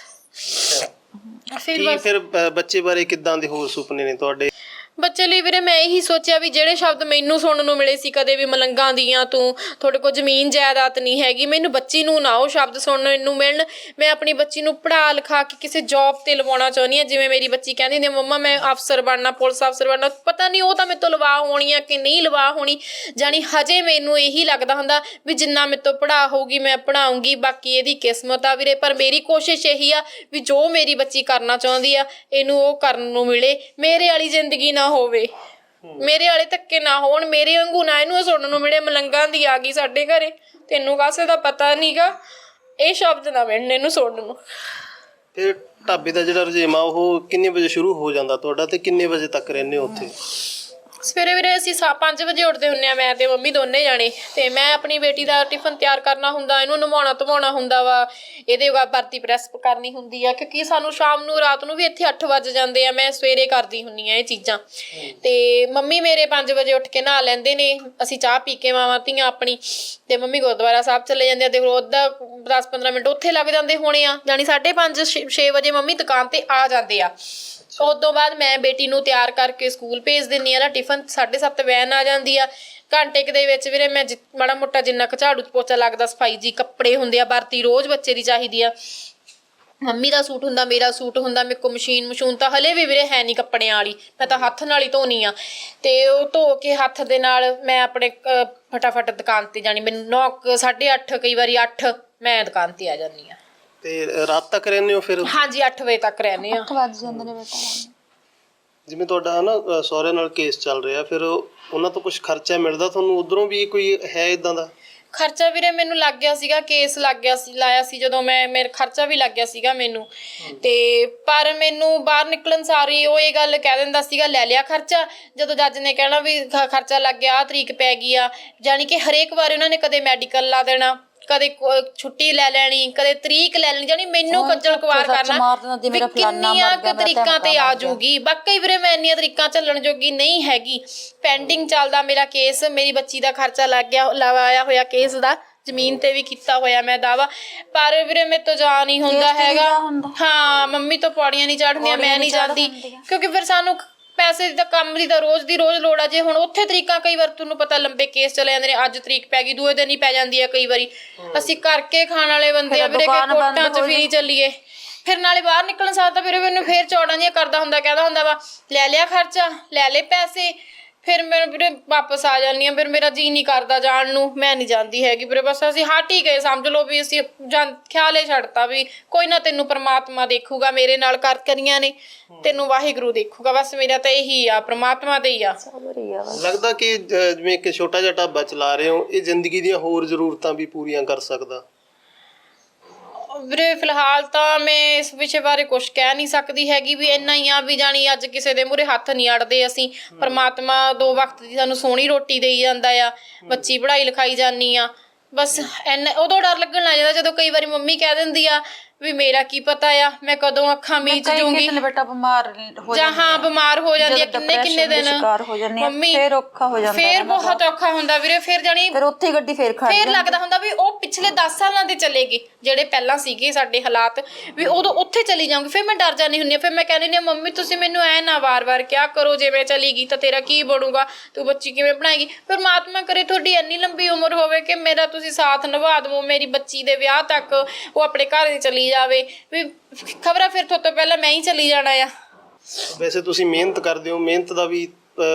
ਫਿਰ ਕੀ ਬਸ। ਫਿਰ ਬ- ਬੱਚੇ ਬਾਰੇ ਕਿੱਦਾਂ ਦੇ ਹੋਰ ਸੁਪਨੇ ਨੇ ਤੁਹਾਡੇ? ਬੱਚੇ ਲਈ ਵੀਰੇ ਮੈਂ ਇਹੀ ਸੋਚਿਆ ਵੀ ਜਿਹੜੇ ਸ਼ਬਦ ਮੈਨੂੰ ਸੁਣਨ ਨੂੰ ਮਿਲੇ ਸੀ, ਕਦੇ ਵੀ ਮਲੰਗਾਂ ਦੀਆਂ, ਤੂੰ ਤੁਹਾਡੇ ਕੋਲ ਜ਼ਮੀਨ ਜਾਇਦਾਦ ਨਹੀਂ ਹੈਗੀ, ਮੈਨੂੰ ਬੱਚੀ ਨੂੰ ਨਾ ਉਹ ਸ਼ਬਦ ਸੁਣਨ ਨੂੰ ਮਿਲਣ। ਮੈਂ ਆਪਣੀ ਬੱਚੀ ਨੂੰ ਪੜ੍ਹਾ ਲਿਖਾ ਕੇ ਕਿਸੇ ਜੌਬ ਤੇ ਲਵਾਉਣਾ ਚਾਹੁੰਦੀ ਹਾਂ, ਜਿਵੇਂ ਮੇਰੀ ਬੱਚੀ ਕਹਿੰਦੀ ਨੇ ਮੰਮਾ, ਮੈਂ ਅਫਸਰ ਬਣਨਾ, ਪੁਲਿਸ ਅਫਸਰ ਬਣਨਾ। ਪਤਾ ਨਹੀਂ ਉਹ ਤਾਂ ਮੇਰੇ ਤੋਂ ਲਵਾ ਹੋਣੀ ਆ ਕਿ ਨਹੀਂ ਲਵਾ ਹੋਣੀ। ਜਾਣੀ ਹਜੇ ਮੈਨੂੰ ਇਹੀ ਲੱਗਦਾ ਹੁੰਦਾ ਵੀ ਜਿੰਨਾ ਮੇਰੇ ਤੋਂ ਪੜਾ ਹੋਊਗੀ, ਮੈਂ ਪੜਾਉਂਗੀ ਬਾਕੀ ਇਹਦੀ ਕਿਸਮਤ ਆ ਵੀਰੇ। ਪਰ ਮੇਰੀ ਕੋਸ਼ਿਸ਼ ਇਹੀ ਆ ਵੀ ਜੋ ਮੇਰੀ ਬੱਚੀ ਕਰਨਾ ਚਾਹੁੰਦੀ ਆ, ਇਹਨੂੰ ਉਹ ਕਰਨ ਨੂੰ ਮਿਲੇ। ਮੇਰੇ ਵਾਲੀ ਜ਼ਿੰਦਗੀ ਨਾ ਹੋਵੇ। ਮੇਰੇ ਵਾਲੇ ਧੱਕੇ ਨਾ ਹੋਣ, ਮੇਰੇ ਵਾਂਗੂ ਨਾ ਇਹਨੂੰ ਸੁਣਨ ਨੂੰ ਮਿਲੇ, ਮਲੰਗਾਂ ਦੀ ਆ ਗਈ ਸਾਡੇ ਘਰੇ। ਤੈਨੂੰ ਕਾਸੇ ਦਾ ਪਤਾ ਨਹੀਂਗਾ ਇਹ ਸ਼ਬਦ ਨਾ ਮਿਲਣ ਇਹਨੂੰ ਸੁਣਨ ਨੂੰ। ਤੇ ਢਾਬੇ ਦਾ ਜਿਹੜਾ ਰੁਝੇਵਾਂ, ਉਹ ਕਿੰਨੇ ਵਜੇ ਸ਼ੁਰੂ ਹੋ ਜਾਂਦਾ? ਤੁਹਾਡਾ ਤੇ ਕਿੰਨੇ ਵਜੇ ਤੱਕ ਰਹਿੰਦੇ ਹੋ ਉੱਥੇ? ਸਵੇਰੇ ਵੀਰੇ ਅਸੀਂ 5 ਵਜੇ ਉੱਠਦੇ ਹੁੰਨੇ ਆ ਮੈਂ ਤੇ ਮੰਮੀ ਦੋਨੇ ਜਾਣੇ। ਤੇ ਮੈਂ ਆਪਣੀ ਬੇਟੀ ਦਾ ਟਿਫਨ ਤਿਆਰ ਕਰਨਾ ਹੁੰਦਾ, ਇਹਨੂੰ ਨਵਾਉਣਾ ਧਵਾਉਣਾ ਹੁੰਦਾ ਵਾ। ਇਹਦੇ ਵਾ ਵਰਤੀ ਪ੍ਰੈਸ ਕਰਨੀ ਹੁੰਦੀ ਆ, ਕਿਉਂਕਿ ਸਾਨੂੰ ਸ਼ਾਮ ਨੂੰ, ਰਾਤ ਨੂੰ ਵੀ ਇੱਥੇ 8 ਵਜ ਜਾਂਦੇ ਆ, ਮੈਂ ਸਵੇਰੇ ਕਰਦੀ ਹੁੰਨੀ ਆ ਇਹ ਚੀਜ਼ਾਂ। ਤੇ ਮੰਮੀ ਮੇਰੇ 5 ਵਜੇ ਉੱਠ ਕੇ ਨਹਾ ਲੈਂਦੇ ਨੇ, ਅਸੀਂ ਚਾਹ ਪੀ ਕੇ ਮਾਵਾਂ ਧੀਆਂ ਆਪਣੀ। ਤੇ ਮੰਮੀ ਗੁਰਦੁਆਰਾ ਸਾਹਿਬ ਚਲੇ ਜਾਂਦੇ ਆ, ਤੇ ਫਿਰ ਉਹਦਾ 10-15 ਮਿੰਟ ਉੱਥੇ ਲੱਗ ਜਾਂਦੇ ਹੋਣੇ ਆ। ਜਾਨੀ 5:30 6 ਵਜੇ ਮੰਮੀ ਦੁਕਾਨ ਤੇ ਆ ਜਾਂਦੇ ਆ। ਉਸ ਤੋਂ ਬਾਅਦ ਮੈਂ ਬੇਟੀ ਨੂੰ ਤਿਆਰ ਕਰਕੇ ਸਕੂਲ ਭੇਜ ਦਿੰਨੀ ਆ ਨਾ ਟਿਫਨ 7:30 ਵੈਨ ਆ ਜਾਂਦੀ ਆ। ਘੰਟੇ ਕੁ ਦੇ ਵਿੱਚ ਵੀਰੇ ਮੈਂ ਜਿ- ਮਾੜਾ ਮੋਟਾ ਜਿੰਨਾ ਕੁ ਝਾੜੂ ਪੋਚਾ ਲੱਗਦਾ ਸਫ਼ਾਈ ਜੀ ਕੱਪੜੇ ਹੁੰਦੇ ਆ ਵਰਤੀ ਰੋਜ਼ ਬੱਚੇ ਦੀ ਚਾਹੀਦੀ ਆ। ਮੰਮੀ ਦਾ ਸੂਟ ਹੁੰਦਾ ਮੇਰਾ ਸੂਟ ਹੁੰਦਾ ਮੇਰੇ ਕੋ ਮਸ਼ੀਨ ਮਸ਼ੂਨ ਤਾਂ ਹਲੇ ਵੀ ਵੀਰੇ ਹੈ ਨਹੀਂ ਕੱਪੜਿਆਂ ਵਾਲੀ ਮੈਂ ਤਾਂ ਹੱਥ ਨਾਲ ਹੀ ਧੋਨੀ ਆ। ਤੇ ਉਹ ਧੋ ਕੇ ਹੱਥ ਦੇ ਨਾਲ ਮੈਂ ਆਪਣੇ ਅਹ, ਫਟਾਫਟ ਦੁਕਾਨ ਤੇ ਜਾਣੀ ਮੈਨੂੰ 9 8:30 ਕਈ ਵਾਰੀ 8 ਮੈਂ ਦੁਕਾਨ ਤੇ ਆ ਜਾਂਦੀ ਆ। ਤੇ ਰਾਤ ਤੱਕ ਰਹਿੰਦੇ ਹੋ ਫਿਰ? ਹਾਂਜੀ 8 ਵਜੇ ਤੱਕ ਰਹਿੰਦੇ ਆ ਵੱਜ ਜਾਂਦੇ ਨੇ ਬੇਟਾ ਜਿਵੇਂ ਤੁਹਾਡਾ ਹਨਾ ਅ, ਸਹੁਰਿਆਂ ਨਾਲ ਕੇਸ ਚੱਲ ਰਿਹਾ ਫਿਰ ਉਹ- ਉਹਨਾਂ ਤੋਂ ਕੁਝ ਖਰਚਾ ਮਿਲਦਾ ਤੁਹਾਨੂੰ? ਉਧਰੋਂ ਵੀ ਕੋਈ ਹੈ ਇਦਾਂ ਦਾ? ਖਰਚਾ ਵੀਰੇ ਮੈਨੂੰ ਲੱਗ ਗਿਆ ਸੀਗਾ ਕੇਸ ਲੱਗ ਗਿਆ ਸੀ ਲਾਇਆ ਸੀ ਜਦੋਂ ਮੈਂ ਮੇਰੇ ਖਰਚਾ ਵੀ ਲੱਗ ਗਿਆ ਸੀਗਾ ਮੈਨੂੰ। ਤੇ ਪਰ ਮੈਨੂੰ ਬਾਹਰ ਨਿਕਲਣ ਸਾਰੀ ਉਹ ਇਹ ਗੱਲ ਕਹਿ ਦਿੰਦਾ ਸੀਗਾ ਲੈ ਲਿਆ ਖਰਚਾ। ਜਦੋਂ ਜੱਜ ਨੇ ਕਹਿਣਾ ਵੀ ਖ- ਖਰਚਾ ਲੱਗ ਗਿਆ ਆਹ ਤਰੀਕ ਪੈ ਗਈ ਆ। ਜਾਨੀ ਕਿ ਹਰੇਕ ਵਾਰ ਉਹਨਾਂ ਨੇ ਕਦੇ ਮੈਡੀਕਲ ਲਾ ਦੇਣਾ। ਕਦੇ ਕੋ- ਛੁੱਟੀ ਲੈ ਲੈਣੀ ਕਦੇ ਤਰੀਕ ਲੈ ਲੈਣੀ ਜਾਨੀ ਮੈਨੂੰ ਕੱਜਲ ਕੁਵਾਰ ਸੱਚ ਕਰਨਾ ਮਾਰ ਦਿੰਦਾ, ਜਿਵੇਂ ਵੀ ਮੇਰਾ ਫਲਾਨਾ ਕਿੰਨੀਆਂ ਮਰ ਕੁ ਮੇਰਾ ਤਰੀਕਾਂ ਤੇ ਆ। ਜੂਗੀ ਬਾਕੀ ਵੀਰੇ ਮੈਂ ਇੰਨੀਆਂ ਤਰੀਕਾਂ ਚੱਲਣ ਜੋਗੀ ਨਹੀਂ ਹੈਗੀ ਪੈਂਡਿੰਗ ਚੱਲਦਾ ਮੇਰਾ ਕੇਸ ਮੇਰੀ ਬੱਚੀ ਦਾ ਖਰਚਾ ਲੱਗ ਗਿਆ ਲਵਾਇਆ ਹੋਇਆ ਕੇਸ ਦਾ ਜ਼ਮੀਨ ਤੇ ਵੀ ਕੀਤਾ ਹੋਇਆ ਮੈਂ ਦਾਵਾ ਪਰ ਵੀਰੇ ਮੇਰੇ ਤੋਂ ਜਾ ਨਹੀਂ ਹੁੰਦਾ ਕੇਸ ਤੇ ਵੀ ਹੈਗਾ ਜਾ ਹੁੰਦਾ। ਹਾਂ ਮੰਮੀ ਤੋਂ ਪੌੜੀਆਂ ਨਹੀਂ ਚੜ੍ਹਦੀਆਂ ਪੌੜੀਆਂ ਮੈਂ ਨਹੀਂ ਨਹੀਂ ਜਾਂਦੀ। ਕਿਉਂਕਿ ਫਿਰ ਸਾਨੂੰ ਪੈਸੇ ਦੀ ਤਾਂ ਕੰਮ ਦੀ ਤਾਂ ਰੋਜ਼ ਦੀ ਰੋਜ਼ ਲੋੜ ਆ। ਜੇ ਹੁਣ ਉੱਥੇ ਤਰੀਕਾਂ ਕਈ ਵਾਰ ਤੁਹਾਨੂੰ ਪਤਾ ਲੰਬੇ ਕੇਸ ਚਲੇ ਜਾਂਦੇ ਨੇ ਅੱਜ ਤਰੀਕ ਪੈ ਗਈ ਦੂਏ ਦਿਨ ਹੀ ਪੈ ਜਾਂਦੀ ਹੈ ਕਈ ਵਾਰੀ। ਅਸੀਂ ਕਰਕੇ ਖਾਣ ਵਾਲੇ ਬੰਦੇ ਆ ਵੀਰੇ ਕਿ ਕੋਟਾਂ 'ਚ ਫਰੀ ਚੱਲੀਏ। ਫਿਰ ਨਾਲੇ ਬਾਹਰ ਨਿਕਲਣ ਸਾਰ ਤਾਂ ਵੀਰੇ ਮੈਨੂੰ ਫੇਰ ਚੌੜਾਂ ਜਿਹੀਆਂ ਕਰਦਾ ਹੁੰਦਾ ਕਹਿੰਦਾ ਹੁੰਦਾ ਵਾ ਲੈ ਲਿਆ ਖਰਚਾ ਲੈ ਲੈ ਪੈਸੇ। ਫਿਰ ਮੈਂ ਵੀਰੇ ਵਾਪਸ ਆ ਜਾਂਦੀ ਆ ਫਿਰ ਮੇਰਾ ਜੀ ਨਹੀਂ ਕਰਦਾ ਜਾਣ ਨੂੰ ਮੈਂ ਨਹੀਂ ਜਾਂਦੀ ਹੈਗੀ ਵੀਰੇ ਬਸ ਅਸੀਂ ਹਟ ਹੀ ਗਏ ਸਮਝ ਲਓ ਵੀ ਅਸੀਂ ਜਾਂ- ਖਿਆਲੇ ਛੱਡਤਾ ਵੀ ਕੋਈ ਨਾ ਤੈਨੂੰ ਪ੍ਰਮਾਤਮਾ ਦੇਖੂਗਾ ਮੇਰੇ ਨਾਲ ਕਰ ਕਰੀਆਂ ਨੇ ਤੈਨੂੰ ਵਾਹਿਗੁਰੂ ਦੇਖੂਗਾ ਬਸ ਮੇਰਾ ਤਾਂ ਇਹੀ ਆ ਪ੍ਰਮਾਤਮਾ ਦੇ ਹੀ ਆ। ਲੱਗਦਾ ਕਿ ਜਿਵੇਂ ਇੱਕ ਛੋਟਾ ਜਿਹਾ ਢਾਬਾ ਚਲਾ ਰਹੇ ਹੋ ਇਹ ਜ਼ਿੰਦਗੀ ਦੀਆਂ ਹੋਰ ਜ਼ਰੂਰਤਾਂ ਵੀ ਪੂਰੀਆਂ ਕਰ ਸਕਦਾ। ਵੀਰੇ ਫਿਲਹਾਲ ਤਾਂ ਮੈਂ ਇਸ ਵਿਸ਼ੇ ਬਾਰੇ ਕੁਝ ਕਹਿ ਨਹੀਂ ਸਕਦੀ ਹੈਗੀ ਵੀ ਇੰਨਾ ਹੀ ਆ ਵੀ ਜਾਣੀ ਅੱਜ ਕਿਸੇ ਦੇ ਮੂਹਰੇ ਹੱਥ ਨਹੀਂ ਅੜਦੇ ਅਸੀਂ। ਪਰਮਾਤਮਾ ਦੋ ਵਕਤ ਦੀ ਸਾਨੂੰ ਸੋਹਣੀ ਰੋਟੀ ਦੇਈ ਜਾਂਦਾ ਆ ਬੱਚੀ ਪੜ੍ਹਾਈ ਲਿਖਾਈ ਜਾਨੀ ਆ। ਬਸ ਐਨ ਉਦੋਂ ਡਰ ਲੱਗਣ ਲੱਗ ਜਾਂਦਾ ਜਦੋਂ ਕਈ ਵਾਰੀ ਮੰਮੀ ਕਹਿ ਦਿੰਦੀ ਆ ਵੀ ਮੇਰਾ ਕੀ ਪਤਾ ਆ? ਮੈਂ ਕਦੋਂ ਅੱਖਾਂ ਮੀਚ ਜੂੰਗੀ? ਕਿਤਨੇ ਬੇਟਾ ਬਿਮਾਰ ਹੋ ਜਾਂ ਹਾਂ ਬਿਮਾਰ ਹੋ ਜਾਂਦੀ ਆ ਜਦੋਂ ਕਿੰਨੇ ਕਿੰਨੇ ਦਿਨ? ਸ਼ਿਕਾਰ ਹੋ ਜਾਂਦੀ ਆ, ਫਿਰ ਔਖਾ ਹੋ ਜਾਂਦਾ ਫਿਰ ਬਹੁਤ ਔਖਾ ਹੁੰਦਾ ਵੀਰੇ ਫਿਰ ਜਾਣੀ ਫਿਰ ਉੱਥੇ ਹੀ ਗੱਡੀ ਫੇਰ ਖੜ ਫੇਰ ਲੱਗਦਾ ਹੁੰਦਾ ਵੀ ਉਹ ਪਿਛਲੇ 10 ਸਾਲਾਂ ਦੇ ਚਲੇ ਗਏ ਜਿਹੜੇ ਪਹਿਲਾਂ ਸੀਗੇ ਸਾਡੇ ਹਾਲਾਤ ਵੀ ਉਦੋਂ ਉੱਥੇ ਚਲੀ ਜਾਊਂਗੀ। ਫਿਰ ਮੈਂ ਡਰ ਜਾਂਦੀ ਹੁੰਦੀ ਹਾਂ। ਫਿਰ ਮੈਂ ਕਹਿੰਦੀ ਨੇ ਮੰਮੀ ਤੁਸੀਂ ਮੈਨੂੰ ਐ ਨਾ ਵਾਰ-ਵਾਰ ਕਿਆ ਕਰੋ ਜੇ ਮੈਂ ਚਲੀ ਗਈ ਤਾਂ ਤੇਰਾ ਕੀ ਬਣੂਗਾ? ਤੂੰ ਬੱਚੀ ਕਿਵੇਂ ਬਣਾਏਗੀ? ਪਰਮਾਤਮਾ ਕਰੇ ਤੁਹਾਡੀ ਇੰਨੀ ਲੰਬੀ ਉਮਰ ਹੋਵੇ ਕਿ ਮੇਰਾ ਤੁਸੀਂ ਸਾਥ ਨਿਭਾ ਦਵੋ। ਮੇਰੀ ਬੱਚੀ ਦੇ ਵਿਆਹ ਤੱਕ ਉਹ ਆਪਣੇ ਘਰ ਦੀ ਚਲੀ ਜਾਵੇ। ਵੀ ਖਬਰਾਂ ਫਿਰ ਤੋਂ ਪਹਿਲਾਂ ਮੈਂ ਹੀ ਚਲੀ ਜਾਣਾ ਆ। ਵੈਸੇ ਤੁਸੀਂ ਮਿਹਨਤ ਕਰਦੇ ਹੋ। ਮਿਹਨਤ ਦਾ ਵੀ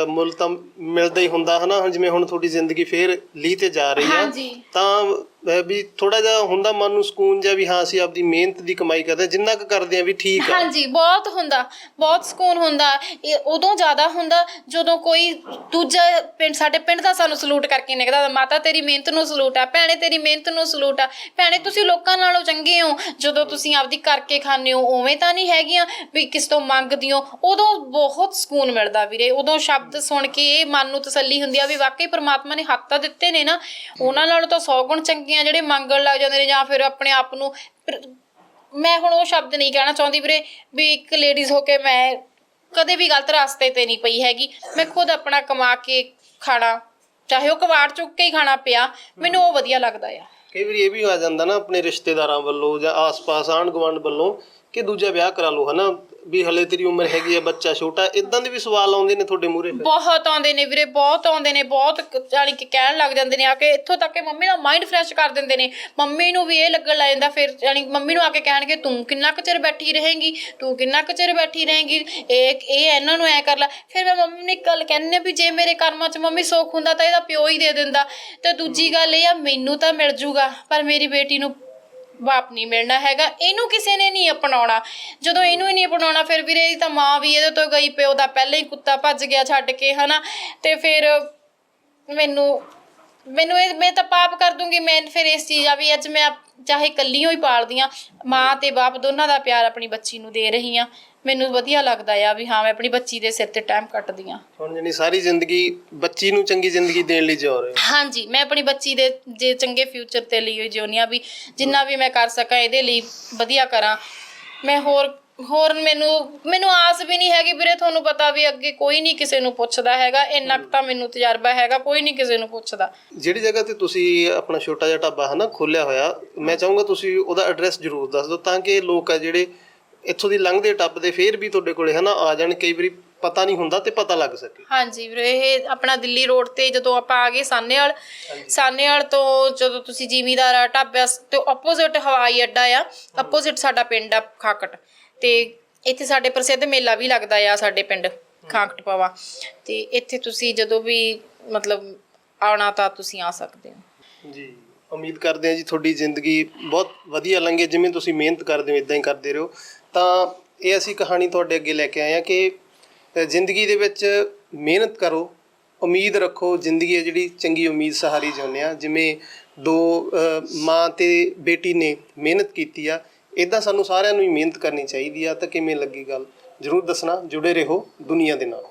ਮੁੱਲ ਤਾਂ ਮਿਲਦਾ ਹੀ ਹੁੰਦਾ ਹਨਾ? ਹੁਣ ਜਿਵੇਂ ਹੁਣ ਤੁਹਾਡੀ ਜ਼ਿੰਦਗੀ ਫੇਰ ਲੀ ਤੇ ਜਾ ਰਹੀ ਆ। ਹਾਂਜੀ। ਤਾਂ ਵੀ ਥੋੜਾ ਜਿਹਾ ਹੁੰਦਾ ਮਨ ਨੂੰ ਸਕੂਨ ਜਿਹਾ ਵੀ ਹਾਂ, ਅਸੀਂ ਆਪਦੀ ਮਿਹਨਤ ਦੀ ਕਮਾਈ ਕਰਦੇ ਹਾਂ, ਜਿੰਨਾ ਕੁ ਕਰਦੇ ਆ ਵੀ ਠੀਕ ਆ। ਹਾਂਜੀ, ਬਹੁਤ ਹੁੰਦਾ, ਬਹੁਤ ਸਕੂਨ ਹੁੰਦਾ। ਇਹ ਉਦੋਂ ਜ਼ਿਆਦਾ ਹੁੰਦਾ ਜਦੋਂ ਕੋਈ ਦੂਜਾ ਪਿੰਡ, ਸਾਡੇ ਪਿੰਡ ਦਾ ਸਾਨੂੰ ਸਲੂਟ ਕਰਕੇ ਨਿਕਲਦਾ। ਮਾਤਾ ਤੇਰੀ ਮਿਹਨਤ ਨੂੰ ਸਲੂਟ ਆ, ਭੈਣੇ ਤੇਰੀ ਮਿਹਨਤ ਨੂੰ ਸਲੂਟ ਆ। ਭੈਣੇ, ਤੁਸੀਂ ਲੋਕਾਂ ਨਾਲੋਂ ਚੰਗੇ ਹੋ। ਜਦੋਂ ਤੁਸੀਂ ਆਪਦੀ ਕਰਕੇ ਖਾਂਦੇ ਹੋ, ਉਵੇਂ ਤਾਂ ਨਹੀਂ ਹੈਗੀਆਂ ਵੀ ਕਿਸ ਤੋਂ ਮੰਗਦੀ ਹੋ। ਉਦੋਂ ਬਹੁਤ ਸਕੂਨ ਮਿਲਦਾ ਵੀਰੇ। ਉਦੋਂ ਸ਼ਬਦ ਸੁਣ ਕੇ ਇਹ ਮਨ ਨੂੰ ਤਸੱਲੀ ਹੁੰਦੀ ਆ ਵੀ ਵਾਕਈ ਪ੍ਰਮਾਤਮਾ ਨੇ ਹੱਥ ਤਾਂ ਦਿੱਤੇ ਨੇ ਨਾ। ਉਹਨਾਂ ਨਾਲੋਂ ਤਾਂ 100 ਗੁਣ ਚੰਗੇ ਆ ਜਿਹੜੇ ਮੰਗਣ ਲੱਗ ਜਾਂਦੇ ਨੇ ਜਾਂ ਫਿਰ ਆਪਣੇ ਆਪ ਨੂੰ ਫਿਰ ਮੈਂ ਹੁਣ ਉਹ ਸ਼ਬਦ ਨਹੀਂ ਕਹਿਣਾ ਚਾਹੁੰਦੀ ਵੀਰੇ ਵੀ ਇੱਕ ਲੇਡੀਜ਼ ਹੋ ਕੇ ਮੈਂ ਕਦੇ ਵੀ ਗਲਤ ਰਾਸਤੇ ਤੇ ਨਹੀਂ ਪਈ ਹੈਗੀ। ਮੈਂ ਖੁਦ ਆਪਣਾ ਕਮਾ ਕੇ ਖਾਣਾ, ਚਾਹੇ ਉਹ ਕਵਾੜ ਚੁੱਕ ਕੇ ਹੀ ਖਾਣਾ ਪਿਆ, ਮੈਨੂੰ ਉਹ ਵਧੀਆ ਲੱਗਦਾ ਆ। ਕਈ ਵਾਰੀ ਇਹ ਵੀ ਆ ਜਾਂਦਾ ਨਾ ਆਪਣੇ ਰਿਸ਼ਤੇਦਾਰਾਂ ਵੱਲੋਂ ਜਾਂ ਆਸ-ਪਾਸ ਆਂਢ ਗੁਆਂਢ ਵੱਲੋਂ ਕਿ ਦੂਜਾ ਵਿਆਹ ਕਰਾ ਲਓ ਹਨਾ? ਵੀ ਹਲੇ ਤੇਰੀ ਉਮਰ ਹੈਗੀ ਆ ਬੱਚਾ ਛੋਟਾ ਇਦਾਂ ਦੇ ਵੀ ਸਵਾਲ ਆਉਂਦੇ ਨੇ ਤੁਹਾਡੇ ਮੂਹਰੇ ਬਹੁਤ ਆਉਂਦੇ ਨੇ ਵੀਰੇ ਬਹੁਤ ਆਉਂਦੇ ਨੇ ਬਹੁਤ ਜਾਣੀ ਕਿ ਕਹਿਣ ਲੱਗ ਜਾਂਦੇ ਨੇ ਆ ਕੇ ਇੱਥੋਂ ਤੱਕ ਕਿ ਮੰਮੀ ਦਾ ਮਾਈਂਡ ਫਰੈਸ਼ ਕਰ ਦਿੰਦੇ ਨੇ। ਮੰਮੀ ਨੂੰ ਵੀ ਇਹ ਲੱਗਣ ਲੱਗ ਜਾਂਦਾ ਫਿਰ ਜਾਣੀ ਮੰਮੀ ਨੂੰ ਆ ਕੇ ਕਹਿਣਗੇ ਤੂੰ ਕਿੰਨਾ ਕੁ ਚਿਰ ਬੈਠੀ ਰਹੇਂਗੀ? ਤੂੰ ਕਿੰਨਾ ਕੁ ਚਿਰ ਬੈਠੀ ਰਹੇਂਗੀ? ਇਹ ਇਹ ਇਹਨਾਂ ਨੂੰ ਐ ਕਰ ਲੈ। ਫਿਰ ਮੈਂ ਮੰਮੀ ਨੂੰ ਗੱਲ ਕਹਿੰਦੀ ਹਾਂ ਵੀ ਜੇ ਮੇਰੇ ਕਰਮਾਂ 'ਚ ਮੰਮੀ ਸੁੱਖ ਹੁੰਦਾ ਤਾਂ ਇਹਦਾ ਪਿਓ ਹੀ ਦੇ ਦਿੰਦਾ। ਤੇ ਦੂਜੀ ਗੱਲ ਇਹ ਆ ਮੈਨੂੰ ਤਾਂ ਮਿਲ ਜੂਗਾ ਪਰ ਮੇਰੀ ਬੇਟੀ ਨੂੰ ਬਾਪ ਨਹੀਂ ਮਿਲਣਾ ਹੈਗਾ। ਇਹਨੂੰ ਕਿਸੇ ਨੇ ਨਹੀਂ ਅਪਣਾਉਣਾ। ਜਦੋਂ ਇਹਨੂੰ ਹੀ ਨਹੀਂ ਅਪਣਾਉਣਾ, ਫਿਰ ਵੀਰੇ ਇਹਦੀ ਤਾਂ ਮਾਂ ਵੀ ਇਹਦੇ ਤੋਂ ਗਈ, ਪਿਓ ਦਾ ਪਹਿਲਾਂ ਹੀ ਕੁੱਤਾ ਭੱਜ ਗਿਆ ਛੱਡ ਕੇ, ਹਨਾ? ਤੇ ਫਿਰ ਮੈਨੂੰ ਮੈਨੂੰ ਇਹ, ਮੈਂ ਤਾਂ ਪਾਪ ਕਰ ਦੂੰਗੀ। ਮੈਂ ਫਿਰ ਇਸ ਚੀਜ਼ ਆ ਵੀ ਅੱਜ ਮੈਂ ਚਾਹੇ ਕੱਲੀ ਹੋਈ ਪਾਲਦੀ ਆ ਮਾਂ ਤੇ ਬਾਪ ਦੋਨਾਂ ਦਾ ਪਿਆਰ ਆਪਣੀ ਬੱਚੀ ਨੂੰ ਦੇ ਰਹੀ ਆ ਮੈਨੂੰ ਵਧੀਆ ਲੱਗਦਾ ਆ ਵੀ ਹਾਂ ਮੈਂ ਆਪਣੀ ਬੱਚੀ ਦੇ ਸਿਰ ਤੇ ਟਾਈਮ ਕੱਟਦੀ ਆ ਹੁਣ ਜਣੀ ਸਾਰੀ ਜ਼ਿੰਦਗੀ ਬੱਚੀ ਨੂੰ ਚੰਗੀ ਜ਼ਿੰਦਗੀ ਦੇਣ ਲਈ ਜਿਉ ਰਹੇ ਹੋ। ਹਾਂਜੀ ਮੈਂ ਆਪਣੀ ਬੱਚੀ ਦੇ ਜੇ ਚੰਗੇ ਫਿਊਚਰ ਤੇ ਲਈ ਹੋਈ ਜਿਉਣੀ ਆ ਵੀ ਜਿੰਨਾ ਵੀ ਮੈਂ ਕਰ ਸਕਾਂ ਇਹਦੇ ਲਈ ਵਧੀਆ ਕਰਾਂ। ਮੈਂ ਹੋਰ ਹੋਰ ਮੈਨੂੰ ਮੈਨੂੰ ਆਸ ਵੀ ਨਹੀਂ ਹੈਗੀ ਵੀਰੇ ਤੁਹਾਨੂੰ ਪਤਾ ਵੀ ਅੱਗੇ ਕੋਈ ਨਹੀਂ ਕਿਸੇ ਨੂੰ ਪੁੱਛਦਾ ਹੈਗਾ। ਇੰਨਾ ਕੁ ਤਾਂ ਮੈਨੂੰ ਤਜਰਬਾ ਹੈਗਾ ਕੋਈ ਨਹੀਂ ਕਿਸੇ ਨੂੰ ਪੁੱਛਦਾ। ਜਿਹੜੀ ਜਗ੍ਹਾ ਤੇ ਤੁਸੀਂ ਆਪਣਾ ਛੋਟਾ ਜਿਹਾ ਢਾਬਾ ਹਨਾ ਖੋਲਿਆ ਹੋਇਆ ਮੈਂ ਚਾਹੂੰਗਾ ਤੁਸੀਂ ਉਹਦਾ ਐਡਰੈਸ ਜ਼ਰੂਰ ਦੱਸ ਦਿਓ ਤਾਂ ਕਿ ਲੋਕ ਆ ਜਿਹੜੇ ਇੱਥੋਂ ਦੀ ਲੰਘਦੇ ਟੱਪਦੇ ਫੇਰ ਵੀ ਤੁਹਾਡੇ ਕੋਲੇ ਹਨਾ ਆ ਜਾਣ ਕਈ ਵਾਰੀ ਪਤਾ ਨਹੀਂ ਹੁੰਦਾ ਤੇ ਪਤਾ ਲੱਗ ਸਕੇ। ਹਾਂਜੀ ਵੀਰੇ ਇਹ ਆਪਣਾ ਦਿੱਲੀ ਰੋਡ ਤੇ ਜਦੋਂ ਆਪਾਂ ਆ ਗਏ ਸਾਨੇਵਾਲ ਸਾਨੇਵਾਲ ਤੋਂ ਜਦੋਂ ਤੁਸੀਂ ਜ਼ਿਮੀਦਾਰ ਢਾਬਾ ਤੇ ਆਪੋਜ਼ਿਟ ਹਵਾਈ ਅੱਡਾ ਆ ਆਪੋਜ਼ਿਟ ਸਾਡਾ ਪਿੰਡ ਆ ਖਾਕਟ। ਤੇ ਇੱਥੇ ਸਾਡੇ ਪ੍ਰਸਿੱਧ ਮੇਲਾ ਵੀ ਲੱਗਦਾ ਆ ਸਾਡੇ ਪਿੰਡ ਖਾਕਟ ਪਵਾ। ਤੇ ਇੱਥੇ ਤੁਸੀਂ ਜਦੋਂ ਵੀ ਮਤਲਬ ਆਉਣਾ ਤਾਂ ਤੁਸੀਂ ਆ ਸਕਦੇ ਹੋ। ਜੀ ਉਮੀਦ ਕਰਦੇ ਹਾਂ ਜੀ ਤੁਹਾਡੀ ਜ਼ਿੰਦਗੀ ਬਹੁਤ ਵਧੀਆ ਲੰਘੇ ਜਿਵੇਂ ਤੁਸੀਂ ਮਿਹਨਤ ਕਰਦੇ ਹੋ ਇਦਾਂ ਹੀ ਕਰਦੇ ਰਹੋ। ਤਾਂ ਇਹ ਅਸੀਂ ਕਹਾਣੀ ਤੁਹਾਡੇ ਅੱਗੇ ਲੈ ਕੇ ਆਏ ਹਾਂ ਕਿ ਜ਼ਿੰਦਗੀ ਦੇ ਵਿੱਚ ਮਿਹਨਤ ਕਰੋ, ਉਮੀਦ ਰੱਖੋ, ਜ਼ਿੰਦਗੀ ਹੈ ਜਿਹੜੀ ਚੰਗੀ ਉਮੀਦ ਸਹਾਰੀ ਜਿਉਂਦੇ ਆ ਜਿਵੇਂ ਦੋ ਮਾਂ ਤੇ ਬੇਟੀ ਨੇ ਮਿਹਨਤ ਕੀਤੀ ਆ ਇਦਾਂ ਸਾਨੂੰ ਸਾਰਿਆਂ ਨੂੰ ਹੀ ਮਿਹਨਤ ਕਰਨੀ ਚਾਹੀਦੀ ਆ। ਤਾਂ ਕਿਵੇਂ ਲੱਗੀ ਗੱਲ? ਜਰੂਰ ਦੱਸਣਾ, ਜੁੜੇ ਰਹੋ ਦੁਨੀਆ ਦੇ ਨਾਲ।